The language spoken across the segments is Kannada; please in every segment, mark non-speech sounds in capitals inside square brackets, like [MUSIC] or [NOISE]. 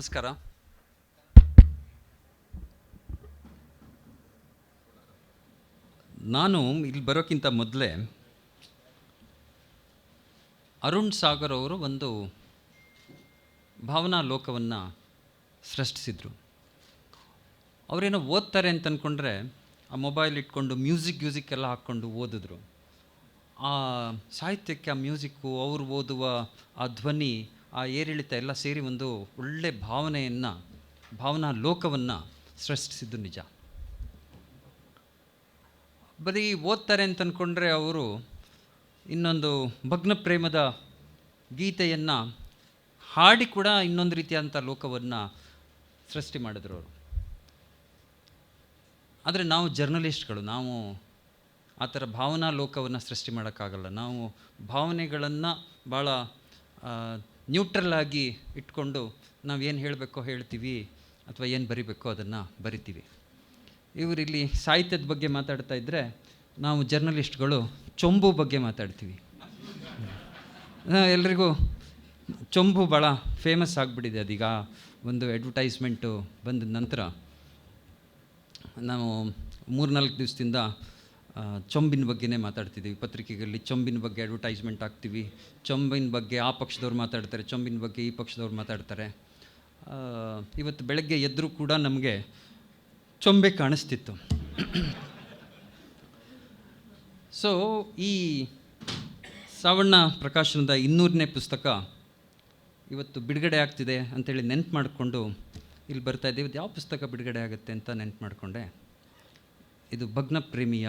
ನಮಸ್ಕಾರ. ನಾನು ಇಲ್ಲಿ ಬರೋಕ್ಕಿಂತ ಮೊದಲೇ ಅರುಣ್ ಸಾಗರ್ ಅವರು ಒಂದು ಭಾವನಾ ಲೋಕವನ್ನು ಸೃಷ್ಟಿಸಿದರು. ಅವರೇನೋ ಓದ್ತಾರೆ ಅಂತ ಅಂದ್ಕೊಂಡ್ರೆ ಆ ಮೊಬೈಲ್ ಇಟ್ಕೊಂಡು ಮ್ಯೂಸಿಕ್ ಗ್ಯೂಸಿಕ್ ಎಲ್ಲ ಹಾಕ್ಕೊಂಡು ಓದಿದ್ರು. ಆ ಸಾಹಿತ್ಯಕ್ಕೆ ಆ ಮ್ಯೂಸಿಕ್ಕು, ಅವರು ಓದುವ ಆ ಧ್ವನಿ ಆ ಏರಿಳಿತ ಎಲ್ಲ ಸೇರಿ ಒಂದು ಒಳ್ಳೆ ಭಾವನೆಯನ್ನು, ಭಾವನಾ ಲೋಕವನ್ನು ಸೃಷ್ಟಿಸಿದ್ದು ನಿಜ. ಬರೀ ಓದ್ತಾರೆ ಅಂತ ಅಂದ್ಕೊಂಡ್ರೆ ಅವರು ಇನ್ನೊಂದು ಭಗ್ನ ಪ್ರೇಮದ ಗೀತೆಯನ್ನು ಹಾಡಿ ಕೂಡ ಇನ್ನೊಂದು ರೀತಿಯಾದಂಥ ಲೋಕವನ್ನು ಸೃಷ್ಟಿ ಮಾಡಿದ್ರು ಅವರು. ಆದರೆ ನಾವು ಜರ್ನಲಿಸ್ಟ್ಗಳು, ನಾವು ಆ ಥರ ಭಾವನಾ ಲೋಕವನ್ನು ಸೃಷ್ಟಿ ಮಾಡೋಕ್ಕಾಗಲ್ಲ. ನಾವು ಭಾವನೆಗಳನ್ನು ಭಾಳ ನ್ಯೂಟ್ರಲ್ ಆಗಿ ಇಟ್ಕೊಂಡು ನಾವು ಏನು ಹೇಳಬೇಕೋ ಹೇಳ್ತೀವಿ ಅಥವಾ ಏನು ಬರಿಬೇಕೋ ಅದನ್ನು ಬರಿತೀವಿ. ಇವರಿಲ್ಲಿ ಸಾಹಿತ್ಯದ ಬಗ್ಗೆ ಮಾತಾಡ್ತಾ ಇದ್ದರೆ ನಾವು ಜರ್ನಲಿಸ್ಟ್ಗಳು ಚೊಂಬು ಬಗ್ಗೆ ಮಾತಾಡ್ತೀವಿ. ಎಲ್ರಿಗೂ ಚೊಂಬು ಭಾಳ ಫೇಮಸ್ ಆಗಿಬಿಟ್ಟಿದೆ ಅದೀಗ. ಒಂದು ಅಡ್ವರ್ಟೈಸ್ಮೆಂಟು ಬಂದ ನಂತರ ನಾವು ಮೂರ್ನಾಲ್ಕು ದಿವಸದಿಂದ ಚೊಂಬಿನ ಬಗ್ಗೆನೇ ಮಾತಾಡ್ತಿದ್ದೀವಿ. ಪತ್ರಿಕೆಗಳಲ್ಲಿ ಚೊಂಬಿನ ಬಗ್ಗೆ ಅಡ್ವರ್ಟೈಸ್ಮೆಂಟ್ ಹಾಕ್ತೀವಿ. ಚೊಂಬಿನ ಬಗ್ಗೆ ಆ ಪಕ್ಷದವ್ರು ಮಾತಾಡ್ತಾರೆ, ಚೊಂಬಿನ ಬಗ್ಗೆ ಈ ಪಕ್ಷದವ್ರು ಮಾತಾಡ್ತಾರೆ. ಇವತ್ತು ಬೆಳಗ್ಗೆ ಎದ್ದರೂ ಕೂಡ ನಮಗೆ ಚೊಂಬೆ ಕಾಣಿಸ್ತಿತ್ತು. ಸೊ ಈ ಸಾವಣ್ಣ ಪ್ರಕಾಶನದ ಇನ್ನೂರನೇ ಪುಸ್ತಕ ಇವತ್ತು ಬಿಡುಗಡೆ ಆಗ್ತಿದೆ ಅಂತೇಳಿ ನೆನ್ಪು ಮಾಡಿಕೊಂಡು ಇಲ್ಲಿ ಬರ್ತಾ ಇದ್ದೀವಿ ಇದು ಯಾವ ಪುಸ್ತಕ ಬಿಡುಗಡೆ ಆಗುತ್ತೆ ಅಂತ ನೆನ್ಪು ಮಾಡಿಕೊಂಡೆ. ಇದು ಭಗ್ನ ಪ್ರೇಮಿಯ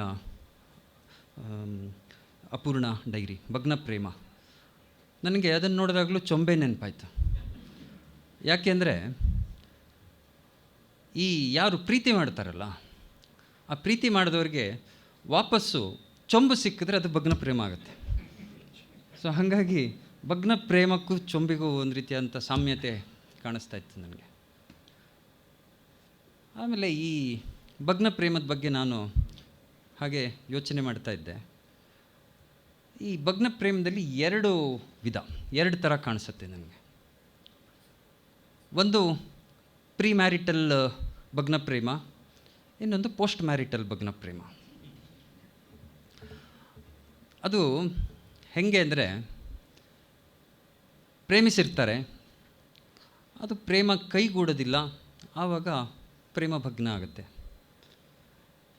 ಅಪೂರ್ಣ ಡೈರಿ, ಭಗ್ನ ಪ್ರೇಮ. ನನಗೆ ಅದನ್ನು ನೋಡಿದಾಗಲೂ ಚೊಂಬೆ ನೆನಪಾಯ್ತು. ಯಾಕೆಂದರೆ ಈ ಯಾರು ಪ್ರೀತಿ ಮಾಡ್ತಾರಲ್ಲ, ಆ ಪ್ರೀತಿ ಮಾಡಿದವ್ರಿಗೆ ವಾಪಸ್ಸು ಚೊಂಬು ಸಿಕ್ಕಿದ್ರೆ ಅದು ಭಗ್ನ ಪ್ರೇಮ ಆಗುತ್ತೆ. ಸೊ ಹಾಗಾಗಿ ಭಗ್ನ ಪ್ರೇಮಕ್ಕೂ ಚೊಂಬಿಗೂ ಒಂದು ರೀತಿಯಾದಂಥ ಸಾಮ್ಯತೆ ಕಾಣಿಸ್ತಾ ಇತ್ತು ನನಗೆ. ಆಮೇಲೆ ಈ ಭಗ್ನ ಪ್ರೇಮದ ಬಗ್ಗೆ ನಾನು ಹಾಗೆ ಯೋಚನೆ ಮಾಡ್ತಾ ಇದ್ದೆ. ಈ ಭಗ್ನ ಪ್ರೇಮದಲ್ಲಿ ಎರಡು ವಿಧ, ಎರಡು ಥರ ಕಾಣಿಸುತ್ತೆ ನನಗೆ. ಒಂದು ಪ್ರೀ ಮ್ಯಾರಿಟಲ್ ಭಗ್ನ ಪ್ರೇಮ, ಇನ್ನೊಂದು ಪೋಸ್ಟ್ ಮ್ಯಾರಿಟಲ್ ಭಗ್ನ ಪ್ರೇಮ. ಅದು ಹೆಂಗೆ ಅಂದರೆ, ಪ್ರೇಮಿಸಿರ್ತಾರೆ, ಅದು ಪ್ರೇಮ ಕೈಗೂಡೋದಿಲ್ಲ, ಆವಾಗ ಪ್ರೇಮ ಭಗ್ನ ಆಗುತ್ತೆ.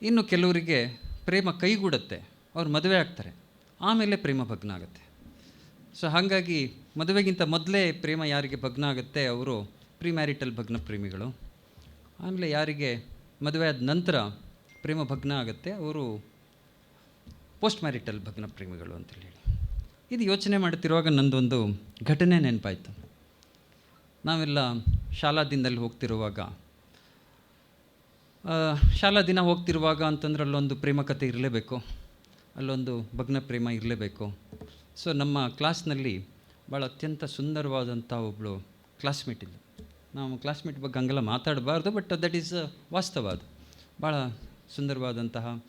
ಇನ್ನು ಕೆಲವರಿಗೆ ಪ್ರೇಮ ಕೈಗೂಡುತ್ತೆ, ಅವ್ರು ಮದುವೆ ಆಗ್ತಾರೆ, ಆಮೇಲೆ ಪ್ರೇಮ ಭಗ್ನ ಆಗುತ್ತೆ ಸೊ ಹಾಗಾಗಿ ಮದುವೆಗಿಂತ ಮೊದಲೇ ಪ್ರೇಮ ಯಾರಿಗೆ ಭಗ್ನ ಆಗುತ್ತೆ ಅವರು ಪ್ರೀ ಮ್ಯಾರಿಟಲ್ ಭಗ್ನ ಪ್ರೇಮಿಗಳು. ಆಮೇಲೆ ಯಾರಿಗೆ ಮದುವೆ ಆದ ನಂತರ ಪ್ರೇಮ ಭಗ್ನ ಆಗುತ್ತೆ ಅವರು ಪೋಸ್ಟ್ ಮ್ಯಾರಿಟಲ್ ಭಗ್ನ ಪ್ರೇಮಿಗಳು ಅಂತೇಳಿ ಹೇಳಿ. ಇದು ಯೋಚನೆ ಮಾಡ್ತಿರುವಾಗ ನಂದೊಂದು ಘಟನೆ ನೆನಪಾಯಿತು. ನಾವೆಲ್ಲ ಶಾಲಾ ದಿನದಲ್ಲಿ ಹೋಗ್ತಿರುವಾಗ ಶಾಲಾ ದಿನ ಹೋಗ್ತಿರುವಾಗ ಅಂತಂದ್ರೆ ಅಲ್ಲೊಂದು ಪ್ರೇಮ ಕಥೆ ಇರಲೇಬೇಕು. ಅಲ್ಲೊಂದು ಭಗ್ನ ಪ್ರೇಮ ಇರಲೇಬೇಕು. ಸೊ ನಮ್ಮ ಕ್ಲಾಸ್ನಲ್ಲಿ ಭಾಳ ಅತ್ಯಂತ ಸುಂದರವಾದಂಥ ಒಬ್ಬಳು ಕ್ಲಾಸ್ಮೇಟ್ ಇದ್ಲು. ನಾವು ಕ್ಲಾಸ್ಮೇಟ್ ಬಗ್ಗೆ ಹಂಗೆಲ್ಲ ಮಾತಾಡಬಾರ್ದು ಬಟ್ ದಟ್ ಈಸ್ ವಾಸ್ತವ ಅದು. ಭಾಳ ಸುಂದರವಾದಂತಹ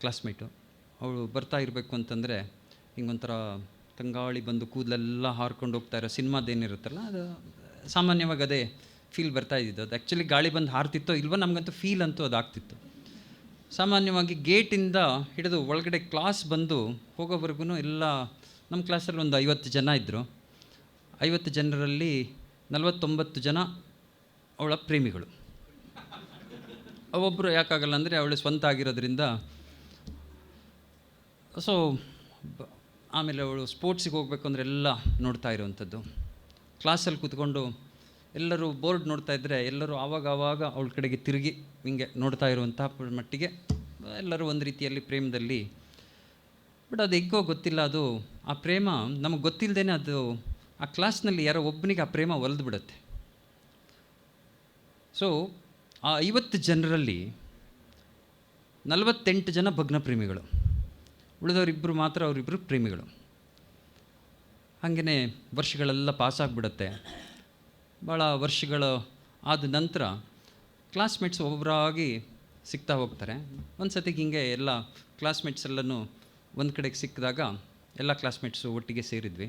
ಕ್ಲಾಸ್ಮೇಟು ಅವಳು ಬರ್ತಾ ಇರಬೇಕು ಅಂತಂದರೆ, ಹಿಂಗೊಂಥರ ತಂಗಾಳಿ ಬಂದು ಕೂದಲೆಲ್ಲ ಹಾರ್ಕೊಂಡು ಹೋಗ್ತಾ ಇರೋ ಸಿನಿಮಾದೇನಿರುತ್ತಲ್ಲ ಅದು ಸಾಮಾನ್ಯವಾಗಿ ಅದೇ ಫೀಲ್ ಬರ್ತಾ ಇದ್ದಿದ್ದು. ಅದು ಆ್ಯಕ್ಚುಲಿ ಗಾಳಿ ಬಂದು ಹಾರ್ತಿತ್ತೋ ಇಲ್ವೋ ನಮಗಂತೂ ಫೀಲ್ ಅಂತೂ ಅದು ಆಗ್ತಿತ್ತು ಸಾಮಾನ್ಯವಾಗಿ ಗೇಟಿಂದ ಹಿಡಿದು ಒಳಗಡೆ ಕ್ಲಾಸ್ ಬಂದು ಹೋಗೋವರೆಗೂ ಎಲ್ಲ ನಮ್ಮ ಕ್ಲಾಸಲ್ಲಿ ಒಂದು ಐವತ್ತು ಜನ ಇದ್ದರು ಐವತ್ತು ಜನರಲ್ಲಿ ನಲವತ್ತೊಂಬತ್ತು ಜನ ಅವಳ ಪ್ರೇಮಿಗಳು. ಒಬ್ಬರು ಯಾಕಾಗಲ್ಲ ಅಂದರೆ ಅವಳು ಸ್ವಂತ ಆಗಿರೋದ್ರಿಂದ. ಸೊ ಆಮೇಲೆ ಅವಳು ಸ್ಪೋರ್ಟ್ಸಿಗೆ ಹೋಗ್ಬೇಕು ಅಂದರೆ ಎಲ್ಲ ನೋಡ್ತಾ ಇರೋವಂಥದ್ದು. ಕ್ಲಾಸಲ್ಲಿ ಕೂತ್ಕೊಂಡು ಎಲ್ಲರೂ ಬೋರ್ಡ್ ನೋಡ್ತಾ ಇದ್ದರೆ ಎಲ್ಲರೂ ಆವಾಗ ಆವಾಗ ಅವಳ ಕಡೆಗೆ ತಿರುಗಿ ಹಿಂಗೆ ನೋಡ್ತಾ ಇರುವಂಥ ಮಟ್ಟಿಗೆ ಎಲ್ಲರೂ ಒಂದು ರೀತಿಯಲ್ಲಿ ಪ್ರೇಮದಲ್ಲಿ. ಬಟ್ ಅದು ಹೆಗ್ಗೋ ಗೊತ್ತಿಲ್ಲ, ಅದು ಆ ಪ್ರೇಮ ನಮಗೆ ಗೊತ್ತಿಲ್ಲದೇ ಅದು ಆ ಕ್ಲಾಸ್ನಲ್ಲಿ ಯಾರೋ ಒಬ್ಬನಿಗೆ ಆ ಪ್ರೇಮ ಒಲಿದು ಬಿಡುತ್ತೆ. ಸೊ ಆ ಐವತ್ತು ಜನರಲ್ಲಿ ನಲವತ್ತೆಂಟು ಜನ ಭಗ್ನ ಪ್ರೇಮಿಗಳು. ಉಳಿದವರಿಬ್ಬರು ಮಾತ್ರ ಅವರಿಬ್ಬರು ಪ್ರೇಮಿಗಳು. ಹಾಗೆಯೇ ವರ್ಷಗಳೆಲ್ಲ ಪಾಸಾಗ್ಬಿಡುತ್ತೆ ಭಾಳ ವರ್ಷಗಳು ಆದ ನಂತರ ಕ್ಲಾಸ್ಮೇಟ್ಸ್ ಒಬ್ಬೊಬ್ಬರಾಗಿ ಸಿಗ್ತಾ ಹೋಗ್ತಾರೆ. ಒಂದು ಸತಿಗೆ ಹಿಂಗೆ ಎಲ್ಲ ಕ್ಲಾಸ್ಮೇಟ್ಸ್ ಎಲ್ಲನೂ ಒಂದು ಕಡೆಗೆ ಸಿಕ್ಕಿದಾಗ ಎಲ್ಲ ಕ್ಲಾಸ್ಮೇಟ್ಸು ಒಟ್ಟಿಗೆ ಸೇರಿದ್ವಿ.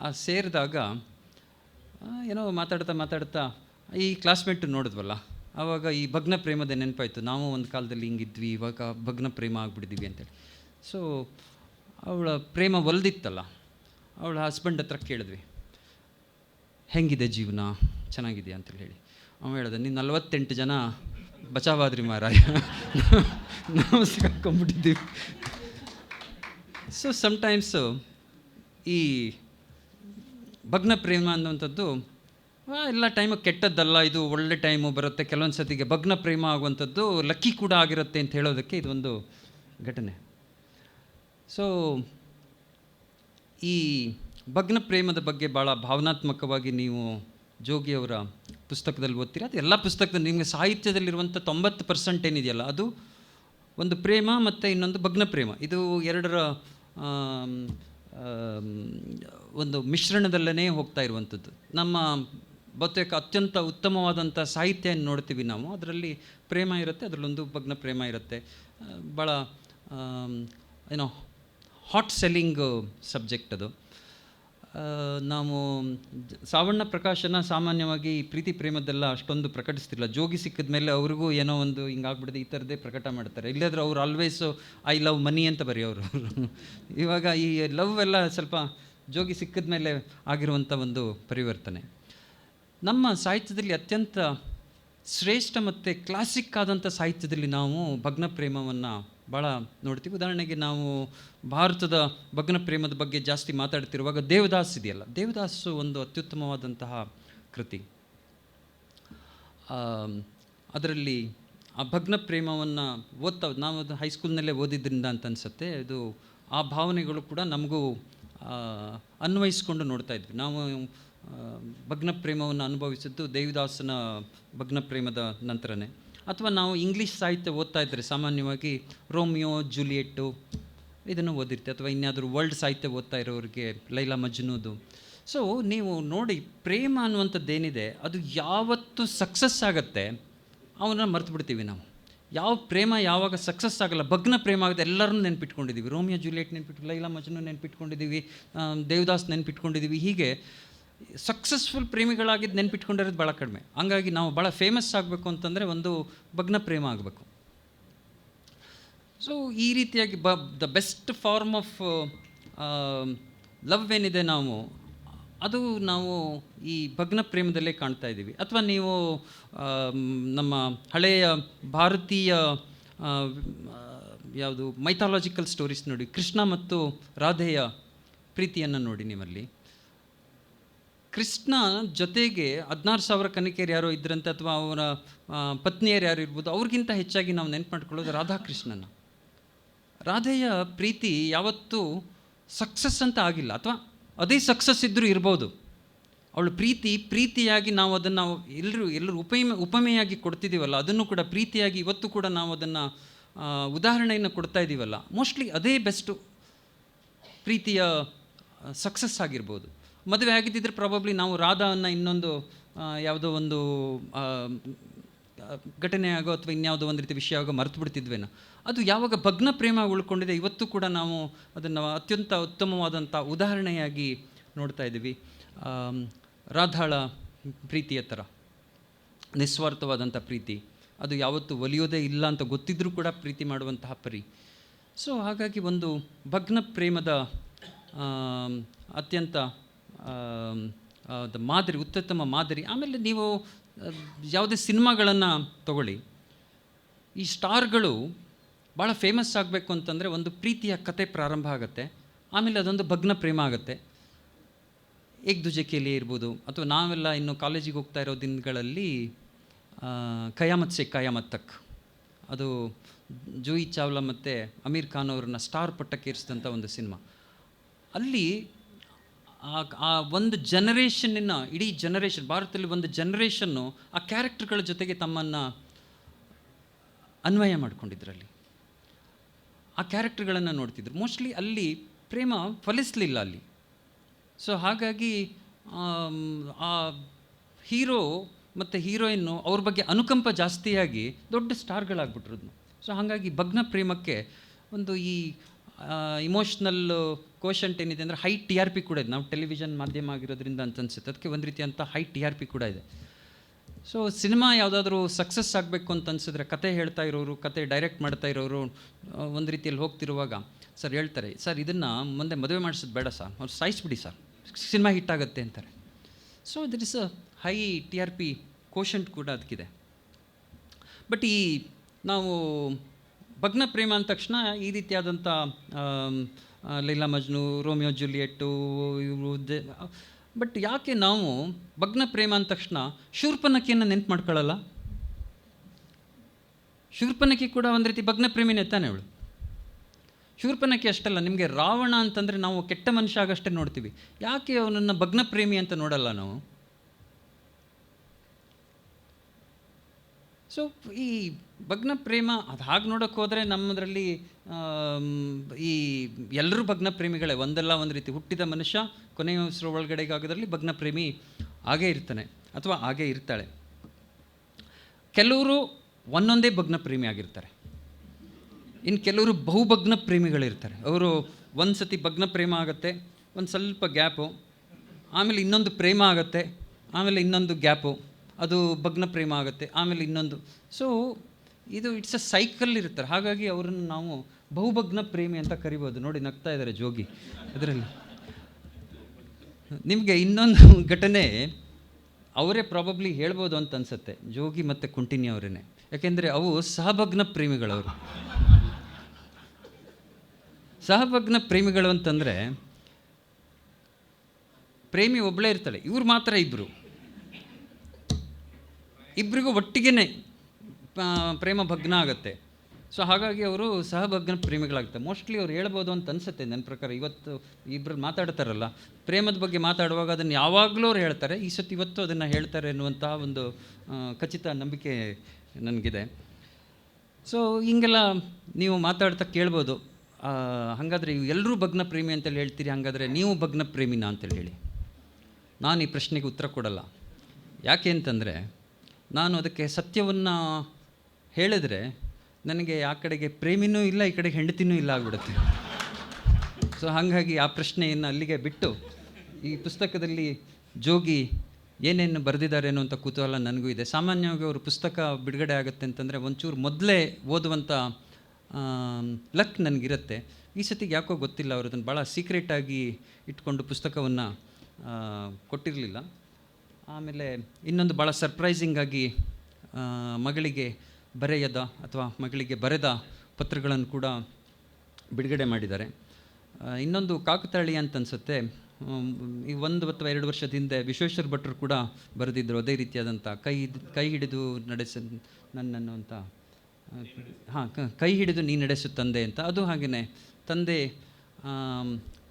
ಆ ಸೇರಿದಾಗ ಏನೋ ಮಾತಾಡ್ತಾ ಮಾತಾಡ್ತಾ ಈ ಕ್ಲಾಸ್ಮೇಟ್ ನೋಡಿದ್ವಲ್ಲ, ಆವಾಗ ಈ ಭಗ್ನ ಪ್ರೇಮದ ನೆನಪಾಯಿತು. ನಾವು ಒಂದು ಕಾಲದಲ್ಲಿ ಹಿಂಗಿದ್ವಿ, ಇವಾಗ ಭಗ್ನ ಪ್ರೇಮ ಆಗಿಬಿಟ್ಟಿದ್ವಿ ಅಂತೇಳಿ. ಸೊ ಅವಳ ಪ್ರೇಮ ಒಲ್ದಿತ್ತಲ್ಲ, ಅವಳ ಹಸ್ಬೆಂಡ್ ಹತ್ರ ಕೇಳಿದ್ವಿ. ಹೆಂಗಿದೆ ಜೀವನ? ಚೆನ್ನಾಗಿದೆ ಅಂತೇಳಿ ಹೇಳಿ. ಅವನು ಹೇಳಿದೆ, ನೀನು ನಲವತ್ತೆಂಟು ಜನ ಬಚಾವಾದ್ರಿ ಮಾರಾಯ. ನಾವು ಸಿಕ್ಕಾಕೊಂಡ್ಬಿಟ್ಟಿದ್ದೀವಿ. ಸೊ ಸಮ್ಟೈಮ್ಸು ಈ ಭಗ್ನ ಪ್ರೇಮ ಅನ್ನುವಂಥದ್ದು ಎಲ್ಲ ಟೈಮು ಕೆಟ್ಟದ್ದಲ್ಲ, ಇದು ಒಳ್ಳೆ ಟೈಮು ಬರುತ್ತೆ. ಕೆಲವೊಂದು ಸತಿಗೆ ಭಗ್ನ ಪ್ರೇಮ ಆಗುವಂಥದ್ದು ಲಕ್ಕಿ ಕೂಡ ಆಗಿರುತ್ತೆ ಅಂತ ಹೇಳೋದಕ್ಕೆ ಇದೊಂದು ಘಟನೆ. ಸೊ ಈ ಭಗ್ನ ಪ್ರೇಮದ ಬಗ್ಗೆ ಭಾಳ ಭಾವನಾತ್ಮಕವಾಗಿ ನೀವು ಜೋಗಿಯವರ ಪುಸ್ತಕದಲ್ಲಿ ಓದ್ತೀರಿ? ಅದು ಎಲ್ಲ ಪುಸ್ತಕದಲ್ಲಿ ನಿಮಗೆ ಸಾಹಿತ್ಯದಲ್ಲಿರುವಂಥ ತೊಂಬತ್ತು ಪರ್ಸೆಂಟ್ ಏನಿದೆಯಲ್ಲ, ಅದು ಒಂದು ಪ್ರೇಮ ಮತ್ತು ಇನ್ನೊಂದು ಭಗ್ನ ಪ್ರೇಮ. ಇದು ಎರಡರ ಒಂದು ಮಿಶ್ರಣದಲ್ಲೇ ಹೋಗ್ತಾ ಇರುವಂಥದ್ದು. ನಮ್ಮ ಬಹುತೇಕ ಅತ್ಯಂತ ಉತ್ತಮವಾದಂಥ ಸಾಹಿತ್ಯ ಏನ್ ನೋಡ್ತೀವಿ ನಾವು. ಅದರಲ್ಲಿ ಪ್ರೇಮ ಇರುತ್ತೆ, ಅದರಲ್ಲೊಂದು ಭಗ್ನ ಪ್ರೇಮ ಇರುತ್ತೆ. ಭಾಳ ಏನೋ ಹಾಟ್ ಸೆಲ್ಲಿಂಗ್ ಸಬ್ಜೆಕ್ಟ್ ಅದು. ನಾವು ಸಾವಣ್ಣ ಪ್ರಕಾಶನ ಸಾಮಾನ್ಯವಾಗಿ ಪ್ರೀತಿ ಪ್ರೇಮದೆಲ್ಲ ಅಷ್ಟೊಂದು ಪ್ರಕಟಿಸ್ತಿಲ್ಲ. ಜೋಗಿ ಸಿಕ್ಕಿದ ಮೇಲೆ ಅವ್ರಿಗೂ ಏನೋ ಒಂದು ಹಿಂಗಾಗ್ಬಿಡ್ದು ಈ ಥರದ್ದೇ ಪ್ರಕಟ ಮಾಡ್ತಾರೆ. ಇಲ್ಲದ್ರೆ ಅವ್ರು ಆಲ್ವೇಸ್ ಐ ಲವ್ ಮನಿ ಅಂತ ಬರೆಯೋರು ಇವಾಗ ಈ ಲವ್ ಎಲ್ಲ ಸ್ವಲ್ಪ ಜೋಗಿ ಸಿಕ್ಕಿದ ಮೇಲೆ ಆಗಿರುವಂಥ ಒಂದು ಪರಿವರ್ತನೆ. ನಮ್ಮ ಸಾಹಿತ್ಯದಲ್ಲಿ ಅತ್ಯಂತ ಶ್ರೇಷ್ಠ ಮತ್ತು ಕ್ಲಾಸಿಕ್ ಆದಂಥ ಸಾಹಿತ್ಯದಲ್ಲಿ ನಾವು ಭಗ್ನ ಪ್ರೇಮವನ್ನು ಭಾಳ ನೋಡ್ತೀವಿ. ಉದಾಹರಣೆಗೆ ನಾವು ಭಾರತದ ಭಗ್ನ ಪ್ರೇಮದ ಬಗ್ಗೆ ಜಾಸ್ತಿ ಮಾತಾಡ್ತಿರುವಾಗ ದೇವದಾಸ್ ಇದೆಯಲ್ಲ. ದೇವದಾಸು ಒಂದು ಅತ್ಯುತ್ತಮವಾದಂತಹ ಕೃತಿ. ಅದರಲ್ಲಿ ಆ ಭಗ್ನ ಪ್ರೇಮವನ್ನು ಓದ್ತಾ, ನಾವು ಅದು ಹೈಸ್ಕೂಲ್ನಲ್ಲೇ ಓದಿದ್ರಿಂದ ಅಂತ ಅನಿಸುತ್ತೆ. ಇದು ಆ ಭಾವನೆಗಳು ಕೂಡ ನಮಗೂ ಅನ್ವಯಿಸ್ಕೊಂಡು ನೋಡ್ತಾ ಇದ್ವಿ. ನಾವು ಭಗ್ನ ಪ್ರೇಮವನ್ನು ಅನುಭವಿಸಿದ್ದು ದೇವಿದಾಸನ ಭಗ್ನ ಪ್ರೇಮದ ನಂತರನೇ. ಅಥವಾ ನಾವು ಇಂಗ್ಲೀಷ್ ಸಾಹಿತ್ಯ ಓದ್ತಾ ಇದ್ದರೆ ಸಾಮಾನ್ಯವಾಗಿ ರೋಮಿಯೋ, ಜೂಲಿಯೆಟ್ಟು ಇದನ್ನು ಓದಿರ್ತೀವಿ ಅಥವಾ ಇನ್ಯಾದರೂ ವರ್ಲ್ಡ್ ಸಾಹಿತ್ಯ ಓದ್ತಾ ಇರೋರಿಗೆ ಲೈಲಾ ಮಜ್ನೂದು. ಸೊ ನೀವು ನೋಡಿ ಪ್ರೇಮ ಅನ್ನುವಂಥದ್ದು ಏನಿದೆ ಅದು ಯಾವತ್ತು ಸಕ್ಸಸ್ ಆಗುತ್ತೆ, ಅವನ್ನ ಮರ್ತು ಬಿಡ್ತೀವಿ ನಾವು. ಯಾವ ಪ್ರೇಮ ಯಾವಾಗ ಸಕ್ಸಸ್ ಆಗಲ್ಲ, ಭಗ್ನ ಪ್ರೇಮ ಆಗುತ್ತೆ ಎಲ್ಲರನ್ನೂ ನೆನ್ಪಿಟ್ಕೊಂಡಿದ್ದೀವಿ. ರೋಮಿಯೋ, ಜೂಲಿಯೆಟ್ ನೆನ್ಪಿಟ್ಟು ಲೈಲಾ ಮಜ್ನು ನೆನ್ಪಿಟ್ಕೊಂಡಿದ್ದೀವಿ ದೇವದಾಸ್ ನೆನ್ಪಿಟ್ಕೊಂಡಿದ್ದೀವಿ, ಹೀಗೆ ಸಕ್ಸಸ್ಫುಲ್ ಪ್ರೇಮಿಗಳಾಗಿದ್ದು ನೆನ್ಪಿಟ್ಕೊಂಡಿರೋದು ಭಾಳ ಕಡಿಮೆ. ಹಂಗಾಗಿ ನಾವು ಭಾಳ ಫೇಮಸ್ ಆಗಬೇಕು ಅಂತಂದರೆ ಒಂದು ಭಗ್ನ ಪ್ರೇಮ ಆಗಬೇಕು. ಸೊ ಈ ರೀತಿಯಾಗಿ ಬ the best form of love ಏನಿದೆ ನಾವು, ಅದು ನಾವು ಈ ಭಗ್ನ ಪ್ರೇಮದಲ್ಲೇ ಕಾಣ್ತಾ ಇದ್ದೀವಿ. ಅಥವಾ ನೀವು ನಮ್ಮ ಹಳೆಯ ಭಾರತೀಯ ಯಾವುದು ಮೈಥಾಲಜಿಕಲ್ ಸ್ಟೋರೀಸ್ ನೋಡಿ, ಕೃಷ್ಣ ಮತ್ತು ರಾಧೆಯ ಪ್ರೀತಿಯನ್ನು ನೋಡಿ ನೀವಲ್ಲಿ ಕೃಷ್ಣ ಜೊತೆಗೆ ಹದಿನಾರು ಸಾವಿರ ಕನಿಕೆಯರು ಯಾರೋ ಇದ್ರಂತೆ ಅಥವಾ ಅವರ ಪತ್ನಿಯರು ಯಾರು ಇರ್ಬೋದು, ಅವ್ರಿಗಿಂತ ಹೆಚ್ಚಾಗಿ ನಾವು ನೆನ್ಪು ಮಾಡ್ಕೊಳ್ಳೋದು ರಾಧಾಕೃಷ್ಣನ. ರಾಧೆಯ ಪ್ರೀತಿ ಯಾವತ್ತೂ ಸಕ್ಸಸ್ ಅಂತ ಆಗಿಲ್ಲ, ಅಥವಾ ಅದೇ ಸಕ್ಸಸ್ ಇದ್ದರೂ ಇರ್ಬೋದು. ಅವಳು ಪ್ರೀತಿ, ಪ್ರೀತಿಯಾಗಿ ನಾವು ಅದನ್ನು ಎಲ್ಲರೂ ಎಲ್ಲರೂ ಉಪಮೆ ಉಪಮೆಯಾಗಿ ಕೊಡ್ತಿದ್ದೀವಲ್ಲ ಅದನ್ನು ಕೂಡ ಪ್ರೀತಿಯಾಗಿ ಇವತ್ತು ಕೂಡ ನಾವು ಅದನ್ನು ಉದಾಹರಣೆಯನ್ನು ಕೊಡ್ತಾ ಇದ್ದೀವಲ್ಲ ಮೋಸ್ಟ್ಲಿ ಅದೇ ಬೆಸ್ಟು ಪ್ರೀತಿಯ ಸಕ್ಸಸ್ ಆಗಿರ್ಬೋದು. ಮದುವೆ ಆಗಿದ್ದಿದ್ರೆ ಪ್ರಾಬಬ್ಲಿ ನಾವು ರಾಧಾವನ್ನು ಇನ್ನೊಂದು ಯಾವುದೋ ಒಂದು ಘಟನೆ ಆಗೋ ಅಥವಾ ಇನ್ಯಾವುದೋ ಒಂದು ರೀತಿ ವಿಷಯ ಆಗೋ ಮರೆತು ಬಿಡ್ತಿದ್ವೇನೋ. ಅದು ಯಾವಾಗ ಭಗ್ನ ಪ್ರೇಮ ಉಳ್ಕೊಂಡಿದೆ, ಇವತ್ತು ಕೂಡ ನಾವು ಅದನ್ನು ಅತ್ಯಂತ ಉತ್ತಮವಾದಂಥ ಉದಾಹರಣೆಯಾಗಿ ನೋಡ್ತಾ ಇದ್ದೀವಿ. ರಾಧಾಳ ಪ್ರೀತಿಯ ಥರ ನಿಸ್ವಾರ್ಥವಾದಂಥ ಪ್ರೀತಿ. ಅದು ಯಾವತ್ತೂ ಒಲಿಯೋದೇ ಇಲ್ಲ ಅಂತ ಗೊತ್ತಿದ್ರೂ ಕೂಡ ಪ್ರೀತಿ ಮಾಡುವಂತಹ ಪರಿ. ಸೊ ಹಾಗಾಗಿ ಒಂದು ಭಗ್ನ ಪ್ರೇಮದ ಅತ್ಯಂತ ಮಾದರಿ, ಉತ್ತಮ ಮಾದರಿ. ಆಮೇಲೆ ನೀವು ಯಾವುದೇ ಸಿನಿಮಾಗಳನ್ನು ತಗೊಳ್ಳಿ. ಈ ಸ್ಟಾರ್ಗಳು ಭಾಳ ಫೇಮಸ್ ಆಗಬೇಕು ಅಂತಂದರೆ ಒಂದು ಪ್ರೀತಿಯ ಕತೆ ಪ್ರಾರಂಭ ಆಗುತ್ತೆ. ಆಮೇಲೆ ಅದೊಂದು ಭಗ್ನ ಪ್ರೇಮ ಆಗುತ್ತೆ. ಏಕ್ ದುಜೆ ಕೇಲಿ ಇರ್ಬೋದು, ಅಥವಾ ನಾವೆಲ್ಲ ಇನ್ನು ಕಾಲೇಜಿಗೆ ಹೋಗ್ತಾ ಇರೋ ದಿನಗಳಲ್ಲಿ ಕಯಾಮತ್ ಸೆ ಕಯಾಮತ್ ತಕ್. ಅದು ಜೂಯಿ ಚಾವ್ಲಾ ಮತ್ತು ಅಮೀರ್ ಖಾನ್ ಅವ್ರನ್ನ ಸ್ಟಾರ್ ಪಟ್ಟಕ್ಕೇರಿಸಿದಂಥ ಒಂದು ಸಿನಿಮಾ. ಅಲ್ಲಿ ಆ ಒಂದು ಜನರೇಷನ್ನಿನ ಇಡೀ ಜನರೇಷನ್ ಭಾರತದಲ್ಲಿ ಒಂದು ಜನರೇಷನ್ನು ಆ ಕ್ಯಾರೆಕ್ಟರ್ಗಳ ಜೊತೆಗೆ ತಮ್ಮನ್ನು ಅನ್ವಯ ಮಾಡ್ಕೊಂಡಿದ್ರಲ್ಲಿ. ಆ ಕ್ಯಾರೆಕ್ಟರ್ಗಳನ್ನು ನೋಡ್ತಿದ್ರು. ಮೋಸ್ಟ್ಲಿ ಅಲ್ಲಿ ಪ್ರೇಮ ಫಲಿಸಲಿಲ್ಲ ಅಲ್ಲಿ. ಸೊ ಹಾಗಾಗಿ ಆ ಹೀರೋ ಮತ್ತು ಹೀರೋಯಿನ್ನು ಅವ್ರ ಬಗ್ಗೆ ಅನುಕಂಪ ಜಾಸ್ತಿಯಾಗಿ ದೊಡ್ಡ ಸ್ಟಾರ್ಗಳಾಗ್ಬಿಟ್ರು ಸೊ ಹಾಗಾಗಿ ಭಗ್ನ ಪ್ರೇಮಕ್ಕೆ ಒಂದು ಈ ಇಮೋಷ್ನಲ್ ಕೋಶಂಟ್ ಏನಿದೆ ಅಂದರೆ ಹೈ ಟಿ ಆರ್ ಪಿ ಕೂಡ ಇದೆ. ನಾವು ಟೆಲಿವಿಷನ್ ಮಾಧ್ಯಮ ಆಗಿರೋದ್ರಿಂದ ಅಂತ ಅನ್ಸುತ್ತೆ. ಅದಕ್ಕೆ ಒಂದು ರೀತಿಯಂಥ ಹೈ ಟಿ ಆರ್ ಪಿ ಕೂಡ ಇದೆ. ಸೊ ಸಿನಿಮಾ ಯಾವುದಾದ್ರೂ ಸಕ್ಸಸ್ ಆಗಬೇಕು ಅಂತ ಅನ್ಸಿದ್ರೆ ಕತೆ ಹೇಳ್ತಾ ಇರೋರು, ಕತೆ ಡೈರೆಕ್ಟ್ ಮಾಡ್ತಾ ಇರೋರು ಒಂದು ರೀತಿಯಲ್ಲಿ ಹೋಗ್ತಿರುವಾಗ ಸರ್ ಹೇಳ್ತಾರೆ ಸರ್ ಇದನ್ನು ಮುಂದೆ ಮದುವೆ ಮಾಡಿಸೋದು ಬೇಡ ಸರ್ ಅವ್ರು ಸಾಯಿಸ್ಬಿಡಿ ಸರ್ ಸಿನಿಮಾ ಹಿಟ್ ಆಗುತ್ತೆ ಅಂತಾರೆ. So there is a high T R P quotient ಕೂಡ ಅದಕ್ಕಿದೆ ಬಟ್ ಈ ನಾವು ಭಗ್ನ ಪ್ರೇಮ ಅಂದ ತಕ್ಷಣ ಈ ರೀತಿಯಾದಂಥ ಲೈಲಾ ಮಜ್ನು, ರೋಮಿಯೋ ಜೂಲಿಯೆಟ್ಟು, ಇವರು ಬಟ್ ಯಾಕೆ ನಾವು ಭಗ್ನ ಪ್ರೇಮ ಅಂದ ತಕ್ಷಣ ಶೂರ್ಪನಕಿಯನ್ನು ನೆನ್ಪು ಮಾಡ್ಕೊಳ್ಳಲ್ಲ ಶೂರ್ಪನಕಿ ಕೂಡ ಒಂದು ರೀತಿ ಭಗ್ನ ಪ್ರೇಮಿನೇ ತಾನೆ ಅವಳು. ಶೂರ್ಪನಕಿ ಅಷ್ಟಲ್ಲ, ನಿಮಗೆ ರಾವಣ ಅಂತಂದರೆ ನಾವು ಕೆಟ್ಟ ಮನುಷ್ಯ ಆಗಷ್ಟೇ ನೋಡ್ತೀವಿ. ಯಾಕೆ ಅವನನ್ನು ಭಗ್ನ ಪ್ರೇಮಿ ಅಂತ ನೋಡಲ್ಲ ನಾವು? ಸೊ ಈ ಭಗ್ನ ಪ್ರೇಮ ಅದು ಹಾಗೆ ನೋಡೋಕೆ ಹೋದರೆ ನಮ್ಮದರಲ್ಲಿ ಈ ಎಲ್ಲರೂ ಭಗ್ನ ಪ್ರೇಮಿಗಳೇ ಒಂದಲ್ಲ ಒಂದು ರೀತಿ. ಹುಟ್ಟಿದ ಮನುಷ್ಯ ಕೊನೆಯ ಹೆಸರು ಒಳಗಡೆಗಾಗೋದ್ರಲ್ಲಿ ಭಗ್ನ ಪ್ರೇಮಿ ಆಗೇ ಇರ್ತಾನೆ, ಅಥವಾ ಹಾಗೇ ಇರ್ತಾಳೆ. ಕೆಲವರು ಒಂದೊಂದೇ ಭಗ್ನ ಪ್ರೇಮಿ ಆಗಿರ್ತಾರೆ. ಇನ್ನು ಕೆಲವರು ಬಹುಭಗ್ನ ಪ್ರೇಮಿಗಳಿರ್ತಾರೆ ಅವರು ಒಂದು ಸತಿ ಭಗ್ನ ಪ್ರೇಮ ಆಗುತ್ತೆ, ಒಂದು ಸ್ವಲ್ಪ ಗ್ಯಾಪು, ಆಮೇಲೆ ಇನ್ನೊಂದು ಪ್ರೇಮ ಆಗುತ್ತೆ, ಆಮೇಲೆ ಇನ್ನೊಂದು ಗ್ಯಾಪು, ಅದು ಭಗ್ನ ಪ್ರೇಮ ಆಗುತ್ತೆ, ಆಮೇಲೆ ಇನ್ನೊಂದು. ಸೊ ಇದು ಇಟ್ಸ್ ಅ ಸೈಕಲ್ ಇರ್ತಾರೆ ಹಾಗಾಗಿ ಅವರನ್ನು ನಾವು ಬಹುಭಗ್ನ ಪ್ರೇಮಿ ಅಂತ ಕರಿಬೋದು. ನೋಡಿ, ನಗ್ತಾ ಇದ್ದಾರೆ ಜೋಗಿ ಅದರಲ್ಲಿ. ನಿಮಗೆ ಇನ್ನೊಂದು ಘಟನೆ ಅವರೇ ಪ್ರಾಬಬ್ಲಿ ಹೇಳ್ಬೋದು ಅಂತ ಅನ್ಸುತ್ತೆ. ಜೋಗಿ ಮತ್ತು ಕುಂಟಿನಿ ಅವರೇ ಯಾಕೆಂದರೆ ಅವು ಸಹಭಗ್ನ ಪ್ರೇಮಿಗಳವರು. ಸಹಭಗ್ನ ಪ್ರೇಮಿಗಳು ಅಂತಂದರೆ ಪ್ರೇಮಿ ಒಬ್ಬಳೇ ಇರ್ತಾಳೆ. ಇವ್ರು ಮಾತ್ರ ಇಬ್ಬರು ಇಬ್ಬರಿಗೂ ಒಟ್ಟಿಗೆ ಪ್ರೇಮ ಭಗ್ನ ಆಗುತ್ತೆ. ಸೊ ಹಾಗಾಗಿ ಅವರು ಸಹಭಗ್ನ ಪ್ರೇಮಿಗಳಾಗುತ್ತೆ. ಮೋಸ್ಟ್ಲಿ ಅವ್ರು ಹೇಳ್ಬೋದು ಅಂತ ಅನ್ಸುತ್ತೆ ನನ್ನ ಪ್ರಕಾರ. ಇವತ್ತು ಇಬ್ಬರು ಮಾತಾಡ್ತಾರಲ್ಲ, ಪ್ರೇಮದ ಬಗ್ಗೆ ಮಾತಾಡುವಾಗ ಅದನ್ನು ಯಾವಾಗಲೂ ಅವ್ರು ಹೇಳ್ತಾರೆ. ಈ ಸತಿ ಇವತ್ತು ಅದನ್ನು ಹೇಳ್ತಾರೆ ಅನ್ನುವಂಥ ಒಂದು ಖಚಿತ ನಂಬಿಕೆ ನನಗಿದೆ. ಸೊ ಹಿಂಗೆಲ್ಲ ನೀವು ಮಾತಾಡ್ತಾ ಕೇಳ್ಬೋದು. ಹಾಗಾದರೆ ಎಲ್ಲರೂ ಭಗ್ನ ಪ್ರೇಮಿ ಅಂತೇಳಿ ಹೇಳ್ತೀರಿ, ಹಾಗಾದರೆ ನೀವು ಭಗ್ನ ಪ್ರೇಮಿನ ಅಂತೇಳಿ ಹೇಳಿ. ನಾನು ಈ ಪ್ರಶ್ನೆಗೆ ಉತ್ತರ ಕೊಡಲ್ಲ. ಯಾಕೆ ಅಂತಂದರೆ, ನಾನು ಅದಕ್ಕೆ ಸತ್ಯವನ್ನು ಹೇಳಿದ್ರೆ ನನಗೆ ಆ ಕಡೆಗೆ ಪ್ರೇಮಿನೂ ಇಲ್ಲ, ಈ ಕಡೆಗೆ ಹೆಂಡತಿನೂ ಇಲ್ಲ ಆಗ್ಬಿಡುತ್ತೆ. ಸೊ ಹಾಗಾಗಿ ಆ ಪ್ರಶ್ನೆಯನ್ನು ಅಲ್ಲಿಗೆ ಬಿಟ್ಟು ಈ ಪುಸ್ತಕದಲ್ಲಿ ಜೋಗಿ ಏನೇನು ಬರೆದಿದ್ದಾರೆ ಅನ್ನುವಂಥ ಕುತೂಹಲ ನನಗೂ ಇದೆ. ಸಾಮಾನ್ಯವಾಗಿ ಅವರು ಪುಸ್ತಕ ಬಿಡುಗಡೆ ಆಗುತ್ತೆ ಅಂತಂದರೆ ಒಂಚೂರು ಮೊದಲೇ ಓದುವಂಥ ಲಕ್ ನನಗಿರುತ್ತೆ. ಈ ಸತಿಗೆ ಯಾಕೋ ಗೊತ್ತಿಲ್ಲ, ಅವರು ಅದನ್ನು ಭಾಳ ಸೀಕ್ರೆಟಾಗಿ ಇಟ್ಕೊಂಡು ಪುಸ್ತಕವನ್ನು ಕೊಟ್ಟಿರಲಿಲ್ಲ. ಆಮೇಲೆ ಇನ್ನೊಂದು ಭಾಳ ಸರ್ಪ್ರೈಸಿಂಗಾಗಿ ಮಗಳಿಗೆ ಬರೆಯದ ಅಥವಾ ಮಗಳಿಗೆ ಬರೆದ ಪತ್ರಗಳನ್ನು ಕೂಡ ಬಿಡುಗಡೆ ಮಾಡಿದ್ದಾರೆ. ಇನ್ನೊಂದು ಕಾಕತಾಳಿ ಅಂತ ಅನಿಸುತ್ತೆ. ಈ ಒಂದು ಅಥವಾ ಎರಡು ವರ್ಷದ ಹಿಂದೆ ವಿಶ್ವೇಶ್ವರ ಭಟ್ರು ಕೂಡ ಬರೆದಿದ್ದರು ಅದೇ ರೀತಿಯಾದಂಥ ಕೈ ಕೈ ಹಿಡಿದು ನಡೆಸ, ನನ್ನನ್ನು ಅಂತ. ಹಾಂ, ಕೈ ಹಿಡಿದು ನೀ ನಡೆಸು ತಂದೆ ಅಂತ. ಅದು ಹಾಗೆಯೇ ತಂದೆ